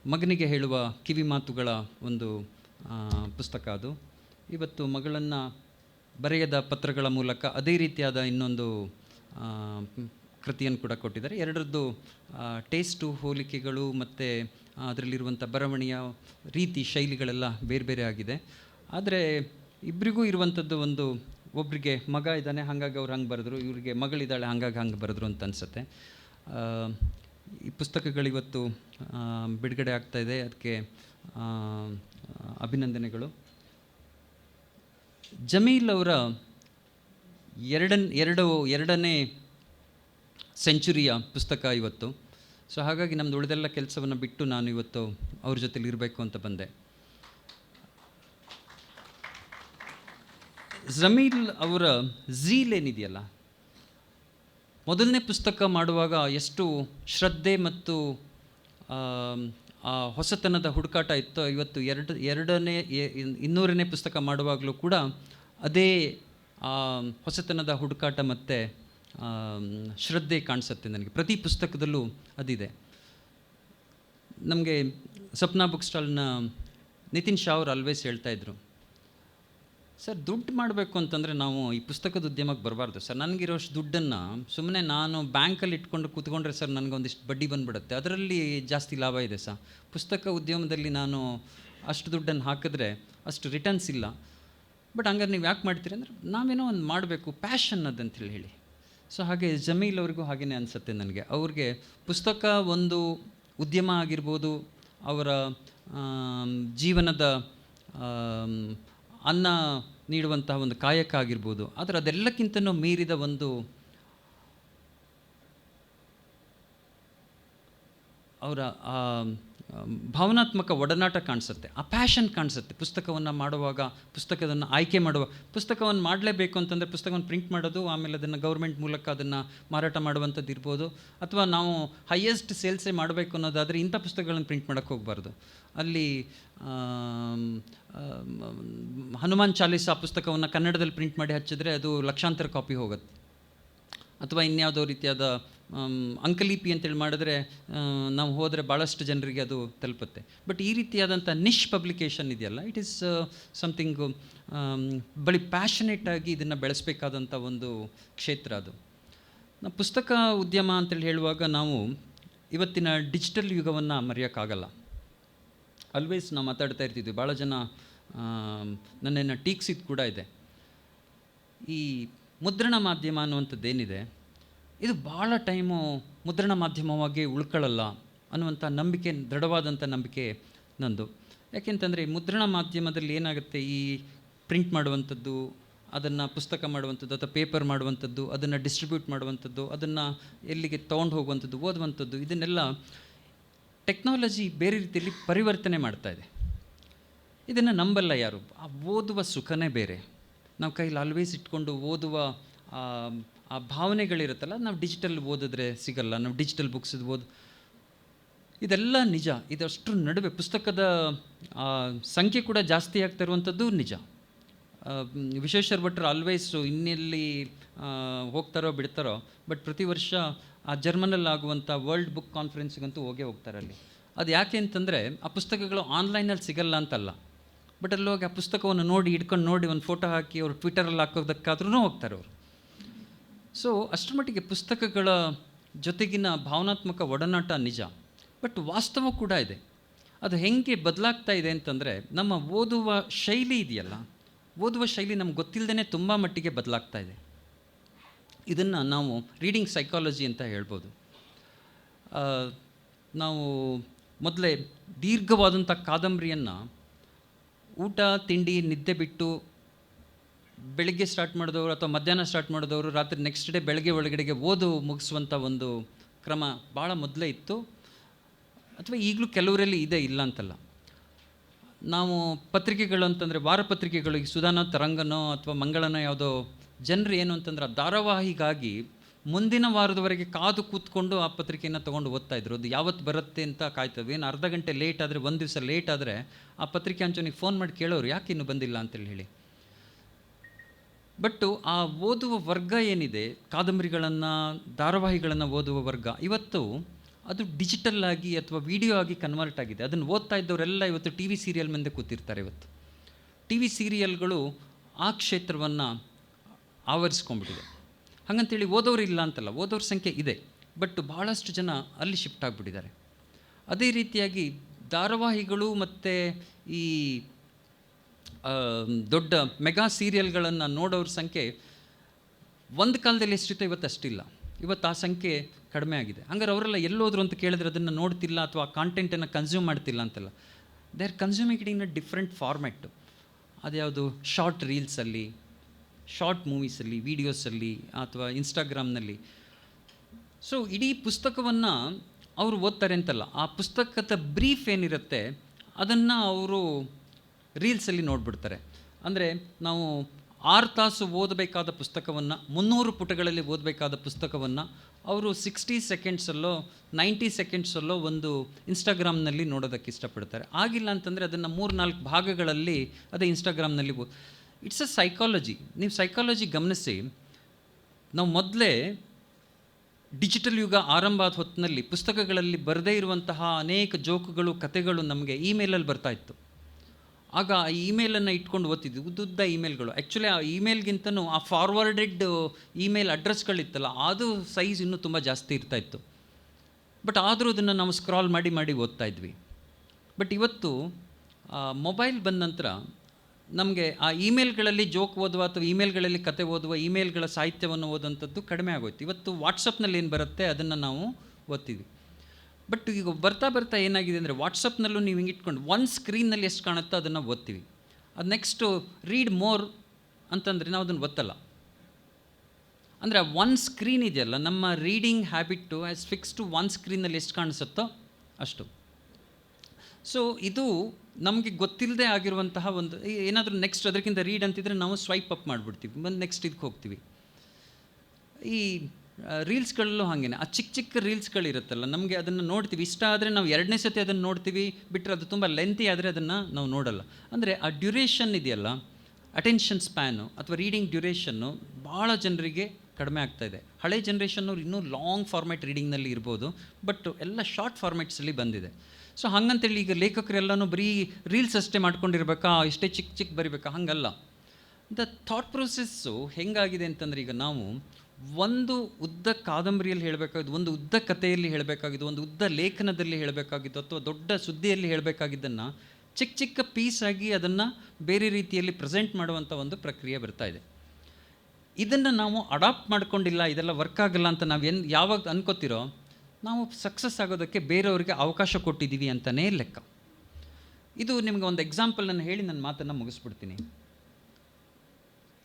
ಮಗನಿಗೆ ಹೇಳುವ ಕಿವಿ ಮಾತುಗಳ ಒಂದು ಪುಸ್ತಕ ಅದು. ಇವತ್ತು ಮಗಳನ್ನು ಬರೆಯದ ಪತ್ರಗಳ ಮೂಲಕ ಅದೇ ರೀತಿಯಾದ ಇನ್ನೊಂದು ಕೃತಿಯನ್ನು ಕೂಡ ಕೊಟ್ಟಿದ್ದಾರೆ. ಎರಡರದ್ದು ಟೇಸ್ಟು, ಹೋಲಿಕೆಗಳು ಮತ್ತು ಅದರಲ್ಲಿರುವಂಥ ಬರವಣಿಯ ರೀತಿ, ಶೈಲಿಗಳೆಲ್ಲ ಬೇರೆ ಬೇರೆ ಆಗಿದೆ. ಆದರೆ ಇಬ್ಬರಿಗೂ ಇರುವಂಥದ್ದು ಒಂದು ಒಬ್ಬರಿಗೆ ಮಗ ಇದ್ದಾನೆ, ಹಾಗಾಗಿ ಅವ್ರು ಹಂಗೆ ಬರೆದ್ರು. ಇವರಿಗೆ ಮಗಳಿದ್ದಾಳೆ, ಹಾಗಾಗಿ ಹಂಗೆ ಬರೆದ್ರು ಅಂತ ಅನಿಸುತ್ತೆ. ಈ ಪುಸ್ತಕಗಳಿವತ್ತು ಬಿಡುಗಡೆ ಆಗ್ತಾಯಿದೆ ಅದಕ್ಕೆ ಅಭಿನಂದನೆಗಳು. ಜಮೀಲ್ ಅವರ ಎರಡನ್, ಎರಡು, ಎರಡನೇ ಸೆಂಚುರಿಯ ಪುಸ್ತಕ ಇವತ್ತು. ಸೊ ಹಾಗಾಗಿ ನಮ್ಮದು ಉಳಿದೆಲ್ಲ ಕೆಲಸವನ್ನು ಬಿಟ್ಟು ನಾನು ಇವತ್ತು ಅವ್ರ ಜೊತೆಲಿ ಇರಬೇಕು ಅಂತ ಬಂದೆ. ಜಮೀಲ್ ಅವರ ಝೀಲ್ ಏನಿದೆಯಲ್ಲ, ಮೊದಲನೇ ಪುಸ್ತಕ ಮಾಡುವಾಗ ಎಷ್ಟು ಶ್ರದ್ಧೆ ಮತ್ತು ಆ, ಹೊಸತನದ ಹುಡುಕಾಟ ಇತ್ತು. ಇವತ್ತು ಎರಡು, ಎರಡನೇ ಇನ್ನೂರನೇ ಪುಸ್ತಕ ಮಾಡುವಾಗಲೂ ಕೂಡ ಅದೇ ಹೊಸತನದ ಹುಡುಕಾಟ ಮತ್ತು ಶ್ರದ್ಧೆ ಕಾಣಿಸುತ್ತೆ ನನಗೆ. ಪ್ರತಿ ಪುಸ್ತಕದಲ್ಲೂ ಅದಿದೆ. ನಮಗೆ ಸಪ್ನಾ ಬುಕ್ ಸ್ಟಾಲ್ನ ನಿತಿನ್ ಶಾ ಅವ್ರು ಆಲ್ವೇಸ್ ಹೇಳ್ತಾ ಇದ್ರು. ಸರ್, ದುಡ್ಡು ಮಾಡಬೇಕು ಅಂತಂದರೆ ನಾವು ಈ ಪುಸ್ತಕದ ಉದ್ಯಮಕ್ಕೆ ಬರಬಾರ್ದು. ಸರ್, ನನಗಿರೋಷ್ಟು ದುಡ್ಡನ್ನು ಸುಮ್ಮನೆ ನಾನು ಬ್ಯಾಂಕಲ್ಲಿ ಇಟ್ಕೊಂಡು ಕೂತ್ಕೊಂಡ್ರೆ ಸರ್, ನನಗೊಂದಿಷ್ಟು ಬಡ್ಡಿ ಬಂದುಬಿಡುತ್ತೆ. ಅದರಲ್ಲಿ ಜಾಸ್ತಿ ಲಾಭ ಇದೆ ಸರ್. ಪುಸ್ತಕ ಉದ್ಯಮದಲ್ಲಿ ನಾನು ಅಷ್ಟು ದುಡ್ಡನ್ನು ಹಾಕಿದ್ರೆ ಅಷ್ಟು ರಿಟರ್ನ್ಸ್ ಇಲ್ಲ. ಬಟ್ ಹಂಗಾರೆ ನೀವು ಯಾಕೆ ಮಾಡ್ತೀರಿ ಅಂದರೆ, ನಾವೇನೋ ಒಂದು ಮಾಡಬೇಕು ಪ್ಯಾಷನ್ ಅದಂತೇಳಿ ಹೇಳಿ ಸೊ, ಹಾಗೆ ಜಮೀಲ್ ಅವ್ರಿಗೂ ಹಾಗೇ ಅನಿಸುತ್ತೆ ನನಗೆ. ಅವ್ರಿಗೆ ಪುಸ್ತಕ ಒಂದು ಉದ್ಯಮ ಆಗಿರ್ಬೋದು, ಅವರ ಜೀವನದ ಅನ್ನ ನೀಡುವಂತಹ ಒಂದು ಕಾಯಕ ಆಗಿರ್ಬೋದು. ಆದರೆ ಅದೆಲ್ಲಕ್ಕಿಂತನೂ ಮೀರಿದ ಒಂದು ಅವರ ಭಾವನಾತ್ಮಕ ಒಡನಾಟ ಕಾಣಿಸುತ್ತೆ. ಆ ಪ್ಯಾಷನ್ ಕಾಣಿಸುತ್ತೆ. ಪುಸ್ತಕವನ್ನು ಮಾಡುವಾಗ ಪುಸ್ತಕವನ್ನು ಆಯ್ಕೆ ಮಾಡುವ ಪುಸ್ತಕವನ್ನು ಮಾಡಲೇಬೇಕು ಅಂತಂದರೆ ಪುಸ್ತಕವನ್ನು ಪ್ರಿಂಟ್ ಮಾಡೋದು, ಆಮೇಲೆ ಅದನ್ನು ಗೌರ್ಮೆಂಟ್ ಮೂಲಕ ಅದನ್ನು ಮಾರಾಟ ಮಾಡುವಂಥದ್ದು ಇರ್ಬೋದು. ಅಥವಾ ನಾವು ಹೈಯೆಸ್ಟ್ ಸೇಲ್ಸೇ ಮಾಡಬೇಕು ಅನ್ನೋದಾದರೆ ಇಂಥ ಪುಸ್ತಕಗಳನ್ನು ಪ್ರಿಂಟ್ ಮಾಡೋಕ್ಕೆ ಹೋಗಬಾರ್ದು. ಅಲ್ಲಿ ಹನುಮಾನ್ ಚಾಲೀಸ ಪುಸ್ತಕವನ್ನು ಕನ್ನಡದಲ್ಲಿ ಪ್ರಿಂಟ್ ಮಾಡಿ ಹಚ್ಚಿದ್ರೆ ಅದು ಲಕ್ಷಾಂತರ ಕಾಪಿ ಹೋಗುತ್ತೆ. ಅಥವಾ ಇನ್ಯಾವುದೋ ರೀತಿಯಾದ ಅಂಕಲಿಪಿ ಅಂತೇಳಿ ಮಾಡಿದ್ರೆ ನಾವು ಹೋದರೆ ಭಾಳಷ್ಟು ಜನರಿಗೆ ಅದು ತಲುಪುತ್ತೆ. ಬಟ್ ಈ ರೀತಿಯಾದಂಥ ನಿಶ್ ಪಬ್ಲಿಕೇಶನ್ ಇದೆಯಲ್ಲ ಇಟ್ ಈಸ್ ಸಮಥಿಂಗ್ ಬಳಿ ಪ್ಯಾಷನೇಟ್ ಆಗಿ ಇದನ್ನು ಬೆಳೆಸಬೇಕಾದಂಥ ಒಂದು ಕ್ಷೇತ್ರ ಅದು. ಪುಸ್ತಕ ಉದ್ಯಮ ಅಂತೇಳಿ ಹೇಳುವಾಗ ನಾವು ಇವತ್ತಿನ ಡಿಜಿಟಲ್ ಯುಗವನ್ನು ಮರೆಯೋಕ್ಕಾಗಲ್ಲ. ಆಲ್ವೇಸ್ ನಾವು ಮಾತಾಡ್ತಾ ಇರ್ತಿದ್ವಿ ಭಾಳ ಜನ ನನ್ನನ್ನು ಟೀಕ್ಸಿದ್ದು ಕೂಡ ಇದೆ. ಈ ಮುದ್ರಣ ಮಾಧ್ಯಮ ಅನ್ನುವಂಥದ್ದೇನಿದೆ ಇದು ಭಾಳ ಟೈಮು ಮುದ್ರಣ ಮಾಧ್ಯಮವಾಗಿ ಉಳ್ಕೊಳ್ಳಲ್ಲ ಅನ್ನುವಂಥ ನಂಬಿಕೆ, ದೃಢವಾದಂಥ ನಂಬಿಕೆ ನಂದು. ಯಾಕೆಂತಂದರೆ ಮುದ್ರಣ ಮಾಧ್ಯಮದಲ್ಲಿ ಏನಾಗುತ್ತೆ? ಈ ಪ್ರಿಂಟ್ ಮಾಡುವಂಥದ್ದು, ಅದನ್ನು ಪುಸ್ತಕ ಮಾಡುವಂಥದ್ದು ಅಥವಾ ಪೇಪರ್ ಮಾಡುವಂಥದ್ದು, ಅದನ್ನು ಡಿಸ್ಟ್ರಿಬ್ಯೂಟ್ ಮಾಡುವಂಥದ್ದು, ಅದನ್ನು ಎಲ್ಲಿಗೆ ತೊಗೊಂಡು ಹೋಗುವಂಥದ್ದು, ಓದುವಂಥದ್ದು, ಇದನ್ನೆಲ್ಲ ಟೆಕ್ನಾಲಜಿ ಬೇರೆ ರೀತಿಯಲ್ಲಿ ಪರಿವರ್ತನೆ ಮಾಡ್ತಾ ಇದೆ. ಇದನ್ನು ನಂಬಲ್ಲ ಯಾರು? ಆ ಓದುವ ಸುಖನೇ ಬೇರೆ. ನಾವು ಕೈಲಿ ಆಲ್ವೇಸ್ ಇಟ್ಕೊಂಡು ಓದುವ ಆ, ಭಾವನೆಗಳಿರುತ್ತಲ್ಲ ನಾವು ಡಿಜಿಟಲ್ ಓದಿದ್ರೆ ಸಿಗಲ್ಲ ನಾವು ಡಿಜಿಟಲ್ ಬುಕ್ಸ್ ಓದು ಇದೆಲ್ಲ ನಿಜ. ಇದಷ್ಟು ನಡುವೆ ಪುಸ್ತಕದ ಸಂಖ್ಯೆ ಕೂಡ ಜಾಸ್ತಿ ಆಗ್ತಾ ಇರುವಂಥದ್ದು ನಿಜ. ವಿಶ್ವೇಶ್ವರ ಭಟ್ರು ಆಲ್ವೇಸು ಇನ್ನೆಲ್ಲಿ ಹೋಗ್ತಾರೋ ಬಿಡ್ತಾರೋ ಬಟ್ ಪ್ರತಿ ವರ್ಷ ಆ ಜರ್ಮನಲ್ಲಾಗುವಂಥ ವರ್ಲ್ಡ್ ಬುಕ್ ಕಾನ್ಫರೆನ್ಸ್ಗಂತೂ ಹೋಗೇ ಹೋಗ್ತಾರೆ ಅಲ್ಲಿ. ಅದು ಯಾಕೆ ಅಂತಂದರೆ ಆ ಪುಸ್ತಕಗಳು ಆನ್ಲೈನಲ್ಲಿ ಸಿಗಲ್ಲ ಅಂತಲ್ಲ. ಬಟ್ ಅಲ್ಲಿ ಹೋಗಿ ಆ ಪುಸ್ತಕವನ್ನು ನೋಡಿ ಹಿಡ್ಕೊಂಡು ನೋಡಿ ಒಂದು ಫೋಟೋ ಹಾಕಿ ಅವ್ರು ಟ್ವಿಟರಲ್ಲಿ ಹಾಕೋದಕ್ಕಾದ್ರೂ ಹೋಗ್ತಾರೆ ಅವರು. ಸೊ ಅಷ್ಟರ ಮಟ್ಟಿಗೆ ಪುಸ್ತಕಗಳ ಜೊತೆಗಿನ ಭಾವನಾತ್ಮಕ ಒಡನಾಟ ನಿಜ. ಬಟ್ ವಾಸ್ತವ ಕೂಡ ಇದೆ. ಅದು ಹೆಂಗೆ ಬದಲಾಗ್ತಾ ಇದೆ ಅಂತಂದರೆ, ನಮ್ಮ ಓದುವ ಶೈಲಿ ಇದೆಯಲ್ಲ? ಓದುವ ಶೈಲಿ ನಮ್ಗೆ ಗೊತ್ತಿಲ್ಲದೇ ತುಂಬ ಮಟ್ಟಿಗೆ ಬದಲಾಗ್ತಾ ಇದೆ. ಇದನ್ನು ನಾವು ರೀಡಿಂಗ್ ಸೈಕಾಲಜಿ ಅಂತ ಹೇಳ್ಬೋದು. ನಾವು ಮೊದಲೇ ದೀರ್ಘವಾದಂಥ ಕಾದಂಬರಿಯನ್ನು ಊಟ, ತಿಂಡಿ, ನಿದ್ದೆ ಬಿಟ್ಟು ಬೆಳಿಗ್ಗೆ ಸ್ಟಾರ್ಟ್ ಮಾಡಿದವರು ಅಥವಾ ಮಧ್ಯಾಹ್ನ ಸ್ಟಾರ್ಟ್ ಮಾಡಿದವರು ರಾತ್ರಿ ನೆಕ್ಸ್ಟ್ ಡೇ ಬೆಳಗ್ಗೆ ಒಳಗಡೆಗೆ ಓದು ಮುಗಿಸುವಂಥ ಒಂದು ಕ್ರಮ ಭಾಳ ಮೊದಲೇ ಇತ್ತು. ಅಥವಾ ಈಗಲೂ ಕೆಲವರಲ್ಲಿ ಇದೆ, ಇಲ್ಲ ಅಂತಲ್ಲ. ನಾವು ಪತ್ರಿಕೆಗಳು ಅಂತಂದರೆ ವಾರಪತ್ರಿಕೆಗಳು ಈಗ ಸುಧಾನ ತರಂಗನೋ ಅಥವಾ ಮಂಗಳನೋ ಯಾವುದೋ ಜನರು ಏನು ಅಂತಂದ್ರೆ ಆ ಧಾರಾವಾಹಿಗಾಗಿ ಮುಂದಿನ ವಾರದವರೆಗೆ ಕಾದು ಕೂತ್ಕೊಂಡು ಆ ಪತ್ರಿಕೆಯನ್ನು ತೊಗೊಂಡು ಓದ್ತಾ ಇದ್ರು. ಅದು ಯಾವತ್ತು ಬರುತ್ತೆ ಅಂತ ಕಾಯ್ತವೆ. ಏನು ಅರ್ಧ ಗಂಟೆ ಲೇಟ್ ಆದರೆ, ಒಂದು ದಿವಸ ಲೇಟ್ ಆದರೆ ಆ ಪತ್ರಿಕೆ ಅಂಚನಿಗೆ ಫೋನ್ ಮಾಡಿ ಕೇಳೋರು ಯಾಕೆ ಇನ್ನೂ ಬಂದಿಲ್ಲ ಅಂತೇಳಿ ಹೇಳಿ. ಬಟ್ಟು ಆ ಓದುವ ವರ್ಗ ಏನಿದೆ, ಕಾದಂಬರಿಗಳನ್ನು, ಧಾರಾವಾಹಿಗಳನ್ನು ಓದುವ ವರ್ಗ, ಇವತ್ತು ಅದು ಡಿಜಿಟಲ್ ಆಗಿ ಅಥವಾ ವಿಡಿಯೋ ಆಗಿ ಕನ್ವರ್ಟ್ ಆಗಿದೆ. ಅದನ್ನು ಓದ್ತಾ ಇದ್ದವರೆಲ್ಲ ಇವತ್ತು ಟಿ ವಿ ಸೀರಿಯಲ್ ಮುಂದೆ ಕೂತಿರ್ತಾರೆ ಇವತ್ತು. ಟಿ ವಿ ಸೀರಿಯಲ್ಗಳು ಆ ಕ್ಷೇತ್ರವನ್ನು ಆವರಿಸ್ಕೊಂಡ್ಬಿಟ್ಟಿದೆ. ಹಾಗಂತೇಳಿ ಓದೋರು ಇಲ್ಲ ಅಂತಲ್ಲ, ಓದೋರ ಸಂಖ್ಯೆ ಇದೆ. ಬಟ್ ಭಾಳಷ್ಟು ಜನ ಅಲ್ಲಿ ಶಿಫ್ಟ್ ಆಗಿಬಿಟ್ಟಿದ್ದಾರೆ. ಅದೇ ರೀತಿಯಾಗಿ ಧಾರಾವಾಹಿಗಳು ಮತ್ತು ಈ ದೊಡ್ಡ ಮೆಗಾ ಸೀರಿಯಲ್ಗಳನ್ನು ನೋಡೋರ ಸಂಖ್ಯೆ ಒಂದು ಕಾಲದಲ್ಲಿ ಎಷ್ಟಿತ್ತು ಇವತ್ತು ಅಷ್ಟಿಲ್ಲ. ಇವತ್ತು ಆ ಸಂಖ್ಯೆ ಕಡಿಮೆ ಆಗಿದೆ. ಹಂಗಾರೆ ಅವರೆಲ್ಲ ಎಲ್ಲೋದ್ರು ಅಂತ ಕೇಳಿದ್ರೆ ಅದನ್ನು ನೋಡ್ತಿಲ್ಲ ಅಥವಾ ಆ ಕಾಂಟೆಂಟನ್ನು ಕನ್ಸ್ಯೂಮ್ ಮಾಡ್ತಿಲ್ಲ ಅಂತಲ್ಲ. They are consuming it in a different format ಅದ್ಯಾವುದು ಶಾರ್ಟ್ ರೀಲ್ಸಲ್ಲಿ ಶಾರ್ಟ್ ಮೂವೀಸಲ್ಲಿ ವೀಡಿಯೋಸಲ್ಲಿ ಅಥವಾ ಇನ್ಸ್ಟಾಗ್ರಾಮ್ನಲ್ಲಿ ಸೊ ಇಡೀ ಪುಸ್ತಕವನ್ನು ಅವರು ಓದ್ತಾರೆ ಅಂತಲ್ಲ. ಆ ಪುಸ್ತಕದ ಬ್ರೀಫ್ ಏನಿರುತ್ತೆ, ಅದನ್ನು ಅವರು ರೀಲ್ಸಲ್ಲಿ ನೋಡ್ಬಿಡ್ತಾರೆ. ಅಂದರೆ ನಾವು ಆರು ತಾಸು ಓದಬೇಕಾದ ಪುಸ್ತಕವನ್ನು, ಮುನ್ನೂರು ಪುಟಗಳಲ್ಲಿ ಓದಬೇಕಾದ ಪುಸ್ತಕವನ್ನು ಅವರು ಸಿಕ್ಸ್ಟಿ ಸೆಕೆಂಡ್ಸಲ್ಲೋ, ನೈಂಟಿ ಸೆಕೆಂಡ್ಸಲ್ಲೋ ಒಂದು ಇನ್ಸ್ಟಾಗ್ರಾಮ್ನಲ್ಲಿ ನೋಡೋದಕ್ಕೆ ಇಷ್ಟಪಡ್ತಾರೆ. ಆಗಿಲ್ಲ ಅಂತಂದರೆ ಅದನ್ನು ಮೂರು ನಾಲ್ಕು ಭಾಗಗಳಲ್ಲಿ ಅದೇ ಇನ್ಸ್ಟಾಗ್ರಾಮ್ನಲ್ಲಿ ಇಟ್ಸ್ ಅ ಸೈಕಾಲಜಿ. ನೀವು ಸೈಕಾಲಜಿ ಗಮನಿಸಿ, ನಾವು ಮೊದಲೇ ಡಿಜಿಟಲ್ ಯುಗ ಆರಂಭ ಆದ ಹೊತ್ತಿನಲ್ಲಿ ಪುಸ್ತಕಗಳಲ್ಲಿ ಬರದೇ ಇರುವಂತಹ ಅನೇಕ ಜೋಕುಗಳು ಕತೆಗಳು ನಮಗೆ ಇಮೇಲಲ್ಲಿ ಬರ್ತಾ ಇತ್ತು. ಆಗ ಆ ಇಮೇಲನ್ನು ಇಟ್ಕೊಂಡು ಓದ್ತಿದ್ವಿ. ಉದ್ದುದ್ದ ಇಮೇಲ್ಗಳು ಆ್ಯಕ್ಚುಲಿ ಆ ಇಮೇಲ್ಗಿಂತನೂ ಆ ಫಾರ್ವರ್ಡೆಡ್ ಇಮೇಲ್ ಅಡ್ರೆಸ್ಗಳಿತ್ತಲ್ಲ ಅದು ಸೈಜ್ ಇನ್ನೂ ತುಂಬ ಜಾಸ್ತಿ ಇರ್ತಾ ಇತ್ತು. ಬಟ್ ಆದರೂ ಅದನ್ನು ನಾವು ಸ್ಕ್ರಾಲ್ ಮಾಡಿ ಮಾಡಿ ಓದ್ತಾ ಇದ್ವಿ. ಬಟ್ ಇವತ್ತು ಮೊಬೈಲ್ ಬಂದ ನಂತರ ನಮಗೆ ಆ ಇಮೇಲ್ಗಳಲ್ಲಿ ಜೋಕ್ ಓದುವ ಅಥವಾ ಇಮೇಲ್ಗಳಲ್ಲಿ ಕತೆ ಓದುವ ಇಮೇಲ್ಗಳ ಸಾಹಿತ್ಯವನ್ನು ಓದುವಂಥದ್ದು ಕಡಿಮೆ ಆಗೋಯ್ತು. ಇವತ್ತು ವಾಟ್ಸಪ್ನಲ್ಲಿ ಏನು ಬರುತ್ತೆ, ಅದನ್ನು ನಾವು ಓದ್ತೀವಿ ಬಟ್ ಈಗ ಬರ್ತಾ ಬರ್ತಾ ಏನಾಗಿದೆ ಅಂದರೆ ವಾಟ್ಸಪ್ನಲ್ಲೂ ನೀವು ಹಿಂಗೆ ಇಟ್ಕೊಂಡು ಒಂದು ಸ್ಕ್ರೀನ್ನಲ್ಲಿ ಎಷ್ಟು ಕಾಣುತ್ತೋ ಅದನ್ನು ಓದ್ತೀವಿ. ಅದು ನೆಕ್ಸ್ಟು ರೀಡ್ ಮೋರ್ ಅಂತಂದರೆ ನಾವು ಅದನ್ನು ಒತ್ತಲ್ಲ. ಅಂದರೆ ಒನ್ ಸ್ಕ್ರೀನ್ ಇದೆಯಲ್ಲ, ನಮ್ಮ reading habit as fix to one ಸ್ಕ್ರೀನಲ್ಲಿ ಎಷ್ಟು ಕಾಣಿಸುತ್ತೋ ಅಷ್ಟು. ಸೊ ಇದು ನಮಗೆ ಗೊತ್ತಿಲ್ಲದೆ ಆಗಿರುವಂತಹ ಒಂದು ಏನಾದರೂ ನೆಕ್ಸ್ಟ್ ಅದಕ್ಕಿಂತ ರೀಡ್ ಅಂತಿದ್ರೆ ನಾವು ಸ್ವೈಪ್ ಅಪ್ ಮಾಡಿಬಿಡ್ತೀವಿ. ಬಂದು ನೆಕ್ಸ್ಟ್ ಇದಕ್ಕೆ ಹೋಗ್ತೀವಿ. ಈ ರೀಲ್ಸ್ಗಳಲ್ಲೂ ಹಾಗೇನೆ. ಆ ಚಿಕ್ಕ ಚಿಕ್ಕ ರೀಲ್ಸ್ಗಳಿರುತ್ತಲ್ಲ, ನಮಗೆ ಅದನ್ನು ನೋಡ್ತೀವಿ. ಇಷ್ಟ ಆದರೆ ನಾವು ಎರಡನೇ ಸತಿ ಅದನ್ನು ನೋಡ್ತೀವಿ. ಬಿಟ್ಟರೆ ಅದು ತುಂಬ ಲೆಂತಿ ಆದರೆ ಅದನ್ನು ನಾವು ನೋಡಲ್ಲ. ಅಂದರೆ ಆ ಡ್ಯುರೇಷನ್ ಇದೆಯಲ್ಲ ಅಟೆನ್ಷನ್ ಸ್ಪ್ಯಾನು ಅಥವಾ ರೀಡಿಂಗ್ ಡ್ಯುರೇಷನ್ನು ಭಾಳ ಜನರಿಗೆ ಕಡಿಮೆ ಆಗ್ತಾ ಇದೆ. ಹಳೆ ಜನ್ರೇಷನ್ನವ್ರು ಇನ್ನೂ ಲಾಂಗ್ ಫಾರ್ಮ್ಯಾಟ್ ರೀಡಿಂಗ್ನಲ್ಲಿ ಇರ್ಬೋದು ಬಟ್ ಎಲ್ಲ ಶಾರ್ಟ್ ಫಾರ್ಮೆಟ್ಸಲ್ಲಿ ಬಂದಿದೆ. ಸೊ ಹಂಗಂತೇಳಿ ಈಗ ಲೇಖಕರೆಲ್ಲನೂ ಬರೀ ರೀಲ್ಸ್ ಅಷ್ಟೇ ಮಾಡ್ಕೊಂಡಿರ್ಬೇಕಾ? ಇಷ್ಟೇ ಚಿಕ್ಕ ಚಿಕ್ಕ ಬರಿಬೇಕಾ? ಹಾಗಲ್ಲ. ದ ಥಾಟ್ ಪ್ರೊಸೆಸ್ಸು ಹೆಂಗಾಗಿದೆ ಅಂತಂದರೆ ಈಗ ನಾವು ಒಂದು ಉದ್ದ ಕಾದಂಬರಿಯಲ್ಲಿ ಹೇಳಬೇಕಾಗಿದ್ದು, ಒಂದು ಉದ್ದ ಕಥೆಯಲ್ಲಿ ಹೇಳಬೇಕಾಗಿದ್ದು, ಒಂದು ಉದ್ದ ಲೇಖನದಲ್ಲಿ ಹೇಳಬೇಕಾಗಿದ್ದು ಅಥವಾ ದೊಡ್ಡ ಸುದ್ದಿಯಲ್ಲಿ ಹೇಳಬೇಕಾಗಿದ್ದನ್ನು ಚಿಕ್ಕ ಚಿಕ್ಕ ಪೀಸಾಗಿ ಅದನ್ನು ಬೇರೆ ರೀತಿಯಲ್ಲಿ ಪ್ರೆಸೆಂಟ್ ಮಾಡುವಂಥ ಒಂದು ಪ್ರಕ್ರಿಯೆ ಬರ್ತಾ ಇದೆ. ಇದನ್ನು ನಾವು ಅಡಾಪ್ಟ್ ಮಾಡ್ಕೊಂಡಿಲ್ಲ, ಇದೆಲ್ಲ ವರ್ಕ್ ಆಗಲ್ಲ ಅಂತ ನಾವು ಏನು ಯಾವಾಗ ಅನ್ಕೋತಿರೋ, ನಾವು ಸಕ್ಸಸ್ ಆಗೋದಕ್ಕೆ ಬೇರೆಯವರಿಗೆ ಅವಕಾಶ ಕೊಟ್ಟಿದ್ದೀವಿ ಅಂತಲೇ ಲೆಕ್ಕ. ಇದು ನಿಮಗೆ ಒಂದು ಎಕ್ಸಾಂಪಲನ್ನು ಹೇಳಿ ನನ್ನ ಮಾತನ್ನು ಮುಗಿಸ್ಬಿಡ್ತೀನಿ.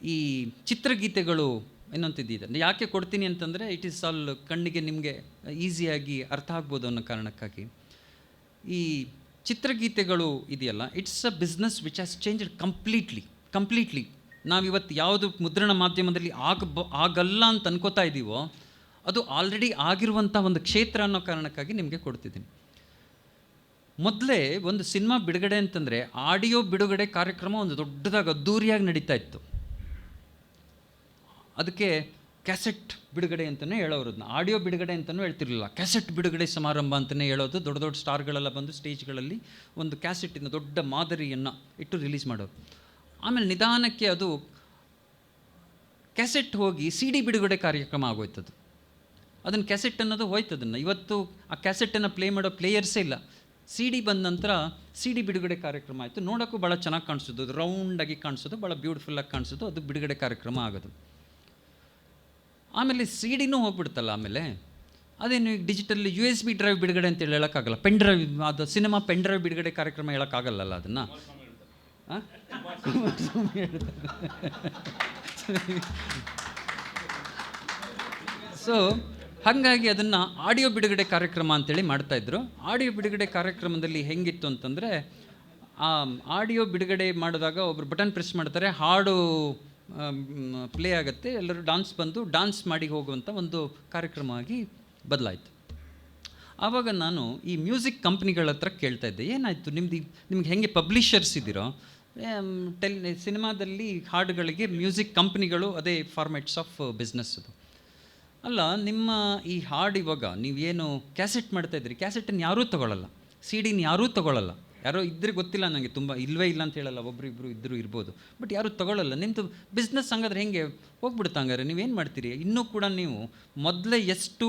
ಈ ಚಿತ್ರಗೀತೆಗಳು ಇನ್ನೊಂತಿದ್ದಿದೆ ಯಾಕೆ ಕೊಡ್ತೀನಿ ಅಂತಂದರೆ ಇಟ್ ಈಸ್ ಆಲ್ ಕಣ್ಣಿಗೆ ನಿಮಗೆ ಈಸಿಯಾಗಿ ಅರ್ಥ ಆಗ್ಬೋದು ಅನ್ನೋ ಕಾರಣಕ್ಕಾಗಿ. ಈ ಚಿತ್ರಗೀತೆಗಳು ಇದೆಯಲ್ಲ it's a business which has changed completely completely ನಾವಿವತ್ತು ಯಾವುದು ಮುದ್ರಣ ಮಾಧ್ಯಮದಲ್ಲಿ ಆಗಬ, ಆಗಲ್ಲ ಅಂತ ಅನ್ಕೋತಾ ಇದ್ದೀವೋ ಅದು ಆಲ್ರೆಡಿ ಆಗಿರುವಂಥ ಒಂದು ಕ್ಷೇತ್ರ ಅನ್ನೋ ಕಾರಣಕ್ಕಾಗಿ ನಿಮಗೆ ಕೊಡ್ತಿದ್ದೀನಿ. ಮೊದಲೇ ಒಂದು ಸಿನಿಮಾ ಬಿಡುಗಡೆ ಅಂತಂದರೆ, ಆಡಿಯೋ ಬಿಡುಗಡೆ ಕಾರ್ಯಕ್ರಮ ಒಂದು ದೊಡ್ಡದಾಗಿ ಅದ್ದೂರಿಯಾಗಿ ನಡೀತಾ ಇತ್ತು. ಅದಕ್ಕೆ ಕ್ಯಾಸೆಟ್ ಬಿಡುಗಡೆ ಅಂತಲೇ ಹೇಳೋರು ಅದನ್ನ. ಆಡಿಯೋ ಬಿಡುಗಡೆ ಅಂತಲೂ ಹೇಳ್ತಿರಲಿಲ್ಲ. ಕ್ಯಾಸೆಟ್ ಬಿಡುಗಡೆ ಸಮಾರಂಭ ಅಂತಲೇ ಹೇಳೋದು. ದೊಡ್ಡ ದೊಡ್ಡ ಸ್ಟಾರ್ಗಳೆಲ್ಲ ಬಂದು ಸ್ಟೇಜ್ಗಳಲ್ಲಿ ಒಂದು ಕ್ಯಾಸೆಟ್ಟಿನ ದೊಡ್ಡ ಮಾದರಿಯನ್ನು ಇಟ್ಟು ರಿಲೀಸ್ ಮಾಡೋರು. ಆಮೇಲೆ ನಿಧಾನಕ್ಕೆ ಅದು ಕ್ಯಾಸೆಟ್ ಹೋಗಿ ಸಿ ಡಿ ಬಿಡುಗಡೆ ಕಾರ್ಯಕ್ರಮ ಆಗೋಯ್ತದು. ಅದನ್ನು ಕ್ಯಾಸೆಟ್ ಅನ್ನೋದು ಹೋಯ್ತು ಅದನ್ನು. ಇವತ್ತು ಆ ಕ್ಯಾಸೆಟ್ಟನ್ನು ಪ್ಲೇ ಮಾಡೋ ಪ್ಲೇಯರ್ಸೇ ಇಲ್ಲ. ಸಿ ಡಿ ಬಂದ ನಂತರ ಸಿ ಡಿ ಬಿಡುಗಡೆ ಕಾರ್ಯಕ್ರಮ ಆಯಿತು. ನೋಡೋಕ್ಕೂ ಭಾಳ ಚೆನ್ನಾಗಿ ಕಾಣಿಸೋದು ರೌಂಡಾಗಿ ಕಾಣಿಸೋದು ಭಾಳ ಬ್ಯೂಟಿಫುಲ್ಲಾಗಿ ಕಾಣಿಸೋದು ಅದು ಬಿಡುಗಡೆ ಕಾರ್ಯಕ್ರಮ ಆಗೋದು. ಆಮೇಲೆ ಸಿ ಡಿನೂ ಹೋಗ್ಬಿಡ್ತಲ್ಲ ಆಮೇಲೆ? ಅದೇನು ಈಗ digital U S B drive ಬಿಡುಗಡೆ ಅಂತ ಹೇಳೋಕ್ಕಾಗಲ್ಲ. ಪೆನ್ ಡ್ರೈವ್ ಅದು ಸಿನಿಮಾ ಪೆನ್ ಡ್ರೈವ್ ಬಿಡುಗಡೆ ಕಾರ್ಯಕ್ರಮ ಹೇಳೋಕ್ಕಾಗಲ್ಲಲ್ಲ ಅದನ್ನು? ಸೊ [LAUGHS] ಹಾಗಾಗಿ ಅದನ್ನು ಆಡಿಯೋ ಬಿಡುಗಡೆ ಕಾರ್ಯಕ್ರಮ ಅಂತೇಳಿ ಮಾಡ್ತಾಯಿದ್ರು ಆಡಿಯೋ ಬಿಡುಗಡೆ ಕಾರ್ಯಕ್ರಮದಲ್ಲಿ ಹೆಂಗಿತ್ತು ಅಂತಂದರೆ ಆಡಿಯೋ ಬಿಡುಗಡೆ ಮಾಡಿದಾಗ ಒಬ್ಬರು ಬಟನ್ ಪ್ರೆಸ್ ಮಾಡ್ತಾರೆ, ಹಾಡು ಪ್ಲೇ ಆಗುತ್ತೆ. ಎಲ್ಲರೂ ಡಾನ್ಸ್ ಬಂದು ಡಾನ್ಸ್ ಮಾಡಿ ಹೋಗುವಂಥ ಒಂದು ಕಾರ್ಯಕ್ರಮ ಆಗಿ ಬದಲಾಯಿತು. ಆವಾಗ ನಾನು ಈ ಮ್ಯೂಸಿಕ್ ಕಂಪ್ನಿಗಳ ಹತ್ರ ಕೇಳ್ತಾ ಇದ್ದೆ. ಏನಾಯಿತು? ನಿಮ್ದು ನಿಮ್ಗೆ ಹೆಂಗೆ ಪಬ್ಲಿಷರ್ಸ್ ಇದ್ದೀರೋ? ಟೆಲ್ ಸಿನಿಮಾದಲ್ಲಿ ಹಾಡುಗಳಿಗೆ ಮ್ಯೂಸಿಕ್ ಕಂಪ್ನಿಗಳು ಅದೇ ಫಾರ್ಮ್ಯಾಟ್ಸ್ ಆಫ್ ಬಿಸ್ನೆಸ್ ಅದು. ಅಲ್ಲ, ನಿಮ್ಮ ಈ ಹಾಡು ಇವಾಗ ನೀವೇನು ಕ್ಯಾಸೆಟ್ ಮಾಡ್ತಾ ಇದ್ರಿ ಕ್ಯಾಸೆಟನ್ನು ಯಾರೂ ತೊಗೊಳ್ಳಲ್ಲ ಸಿ ಡಿನ ಯಾರೂ ತೊಗೊಳ್ಳಲ್ಲ ಯಾರೋ ಇದ್ರೆ ಗೊತ್ತಿಲ್ಲ ನನಗೆ ತುಂಬ ಇಲ್ಲವೇ ಇಲ್ಲ ಅಂತ ಹೇಳಲ್ಲ ಒಬ್ಬರಿಬ್ಬರು ಇದ್ದರೂ ಇರ್ಬೋದು. ಬಟ್ ಯಾರೂ ತಗೊಳ್ಳಲ್ಲ ನಿಮ್ಮದು ಬಿಸ್ನೆಸ್ ಹಂಗಾದ್ರೆ ಹೆಂಗೆ? ಹೋಗ್ಬಿಡುತ್ತೆ ಹಂಗಾರೆ? ನೀವೇನು ಮಾಡ್ತೀರಿ? ಇನ್ನೂ ಕೂಡ ನೀವು ಮೊದಲೇ ಎಷ್ಟು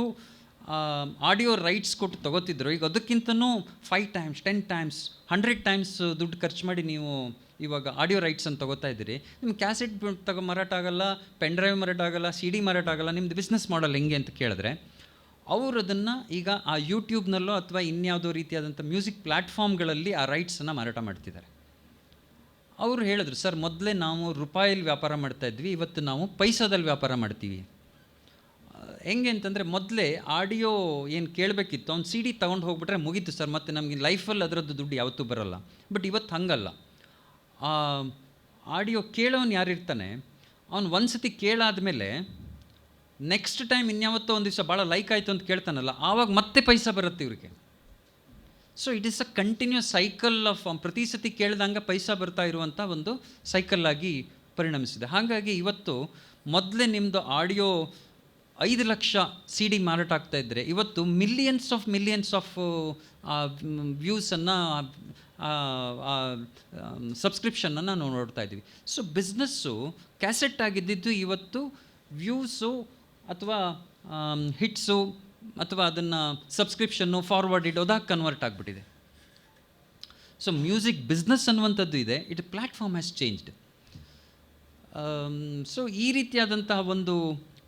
ಆಡಿಯೋ ರೈಟ್ಸ್ ಕೊಟ್ಟು ತೊಗೋತಿದ್ರು, ಈಗ ಅದಕ್ಕಿಂತನೂ five times ten times hundred times ದುಡ್ಡು ಖರ್ಚು ಮಾಡಿ ನೀವು ಇವಾಗ ಆಡಿಯೋ ರೈಟ್ಸ್ ಅಂತ ತೊಗೋತಾ ಇದ್ದೀರಿ. ನಿಮ್ಮ ಕ್ಯಾಸೆಟ್ ತಗೋ ಮಾರಾಟ ಆಗಲ್ಲ ಪೆನ್ ಡ್ರೈವ್ ಮಾರಾಟ ಆಗಲ್ಲ ಸಿ ಡಿ ಮಾರಾಟ ಆಗಲ್ಲ ನಿಮ್ಮದು ಬಿಸ್ನೆಸ್ ಮಾಡಲ್ ಹೆಂಗೆ ಅಂತ ಕೇಳಿದ್ರೆ ಅವರು ಅದನ್ನು ಈಗ ಆ ಯೂಟ್ಯೂಬ್ನಲ್ಲೋ ಅಥವಾ ಇನ್ಯಾವುದೋ ರೀತಿಯಾದಂಥ ಮ್ಯೂಸಿಕ್ ಪ್ಲ್ಯಾಟ್ಫಾರ್ಮ್ಗಳಲ್ಲಿ ಆ ರೈಟ್ಸನ್ನು ಮಾರಾಟ ಮಾಡ್ತಿದ್ದಾರೆ. ಅವರು ಹೇಳಿದ್ರು, ಸರ್, ಮೊದಲೇ ನಾವು ರೂಪಾಯಲ್ಲಿ ವ್ಯಾಪಾರ ಮಾಡ್ತಾ ಇದ್ವಿ, ಇವತ್ತು ನಾವು ಪೈಸಾದಲ್ಲಿ ವ್ಯಾಪಾರ ಮಾಡ್ತೀವಿ. ಹೆಂಗೆ ಅಂತಂದರೆ, ಮೊದಲೇ ಆಡಿಯೋ ಏನು ಕೇಳಬೇಕಿತ್ತು, ಅವ್ನು ಸಿ ಡಿ ತೊಗೊಂಡು ಹೋಗ್ಬಿಟ್ರೆ ಮುಗೀತು, ಸರ್, ಮತ್ತು ನಮಗೆ ಲೈಫಲ್ಲಿ ಅದರದ್ದು ದುಡ್ಡು ಯಾವತ್ತೂ ಬರೋಲ್ಲ. ಬಟ್ ಇವತ್ತು ಹಂಗಲ್ಲ. ಆಡಿಯೋ ಕೇಳೋನು ಯಾರಿರ್ತಾನೆ, ಅವ್ನು ಒಂದು ಸತಿ ಕೇಳಾದಮೇಲೆ ನೆಕ್ಸ್ಟ್ ಟೈಮ್ ಇನ್ಯಾವತ್ತೋ ಒಂದು ದಿವಸ ಭಾಳ ಲೈಕ್ ಆಯಿತು ಅಂತ ಕೇಳ್ತಾನಲ್ಲ, ಆವಾಗ ಮತ್ತೆ ಪೈಸಾ ಬರುತ್ತೆ ಇವ್ರಿಗೆ. So it is a continuous cycle of ಪ್ರತಿ ಸತಿ ಕೇಳ್ದಂಗೆ ಪೈಸಾ ಬರ್ತಾ ಇರುವಂಥ ಒಂದು ಸೈಕಲ್ ಆಗಿ ಪರಿಣಮಿಸಿದೆ. ಹಾಗಾಗಿ ಇವತ್ತು ಮೊದಲೇ ನಿಮ್ಮದು ಆಡಿಯೋ ಐದು ಲಕ್ಷ ಸಿ ಡಿ ಮಾರಾಟ ಆಗ್ತಾ ಇದ್ದರೆ ಇವತ್ತು ಮಿಲಿಯನ್ಸ್ ಆಫ್ ಮಿಲಿಯನ್ಸ್ ಆಫ್ ವ್ಯೂಸನ್ನು ಸಬ್ಸ್ಕ್ರಿಪ್ಷನ್ನನ್ನು ನಾವು ನೋಡ್ತಾ ಇದ್ದೀವಿ. ಸೊ ಬಿಸ್ನೆಸ್ಸು ಕ್ಯಾಸೆಟ್ ಆಗಿದ್ದಿದ್ದು ಇವತ್ತು ವ್ಯೂಸು ಅಥವಾ ಹಿಟ್ಸು ಅಥವಾ ಅದನ್ನು ಸಬ್ಸ್ಕ್ರಿಪ್ಷನ್ನು ಫಾರ್ವರ್ಡ್ ಇಡೋದಾಗಿ ಕನ್ವರ್ಟ್ ಆಗಿಬಿಟ್ಟಿದೆ. ಸೊ ಮ್ಯೂಸಿಕ್ ಬಿಸ್ನೆಸ್ ಅನ್ನುವಂಥದ್ದು ಇದೆ. It platform has changed so ಈ ರೀತಿಯಾದಂತಹ ಒಂದು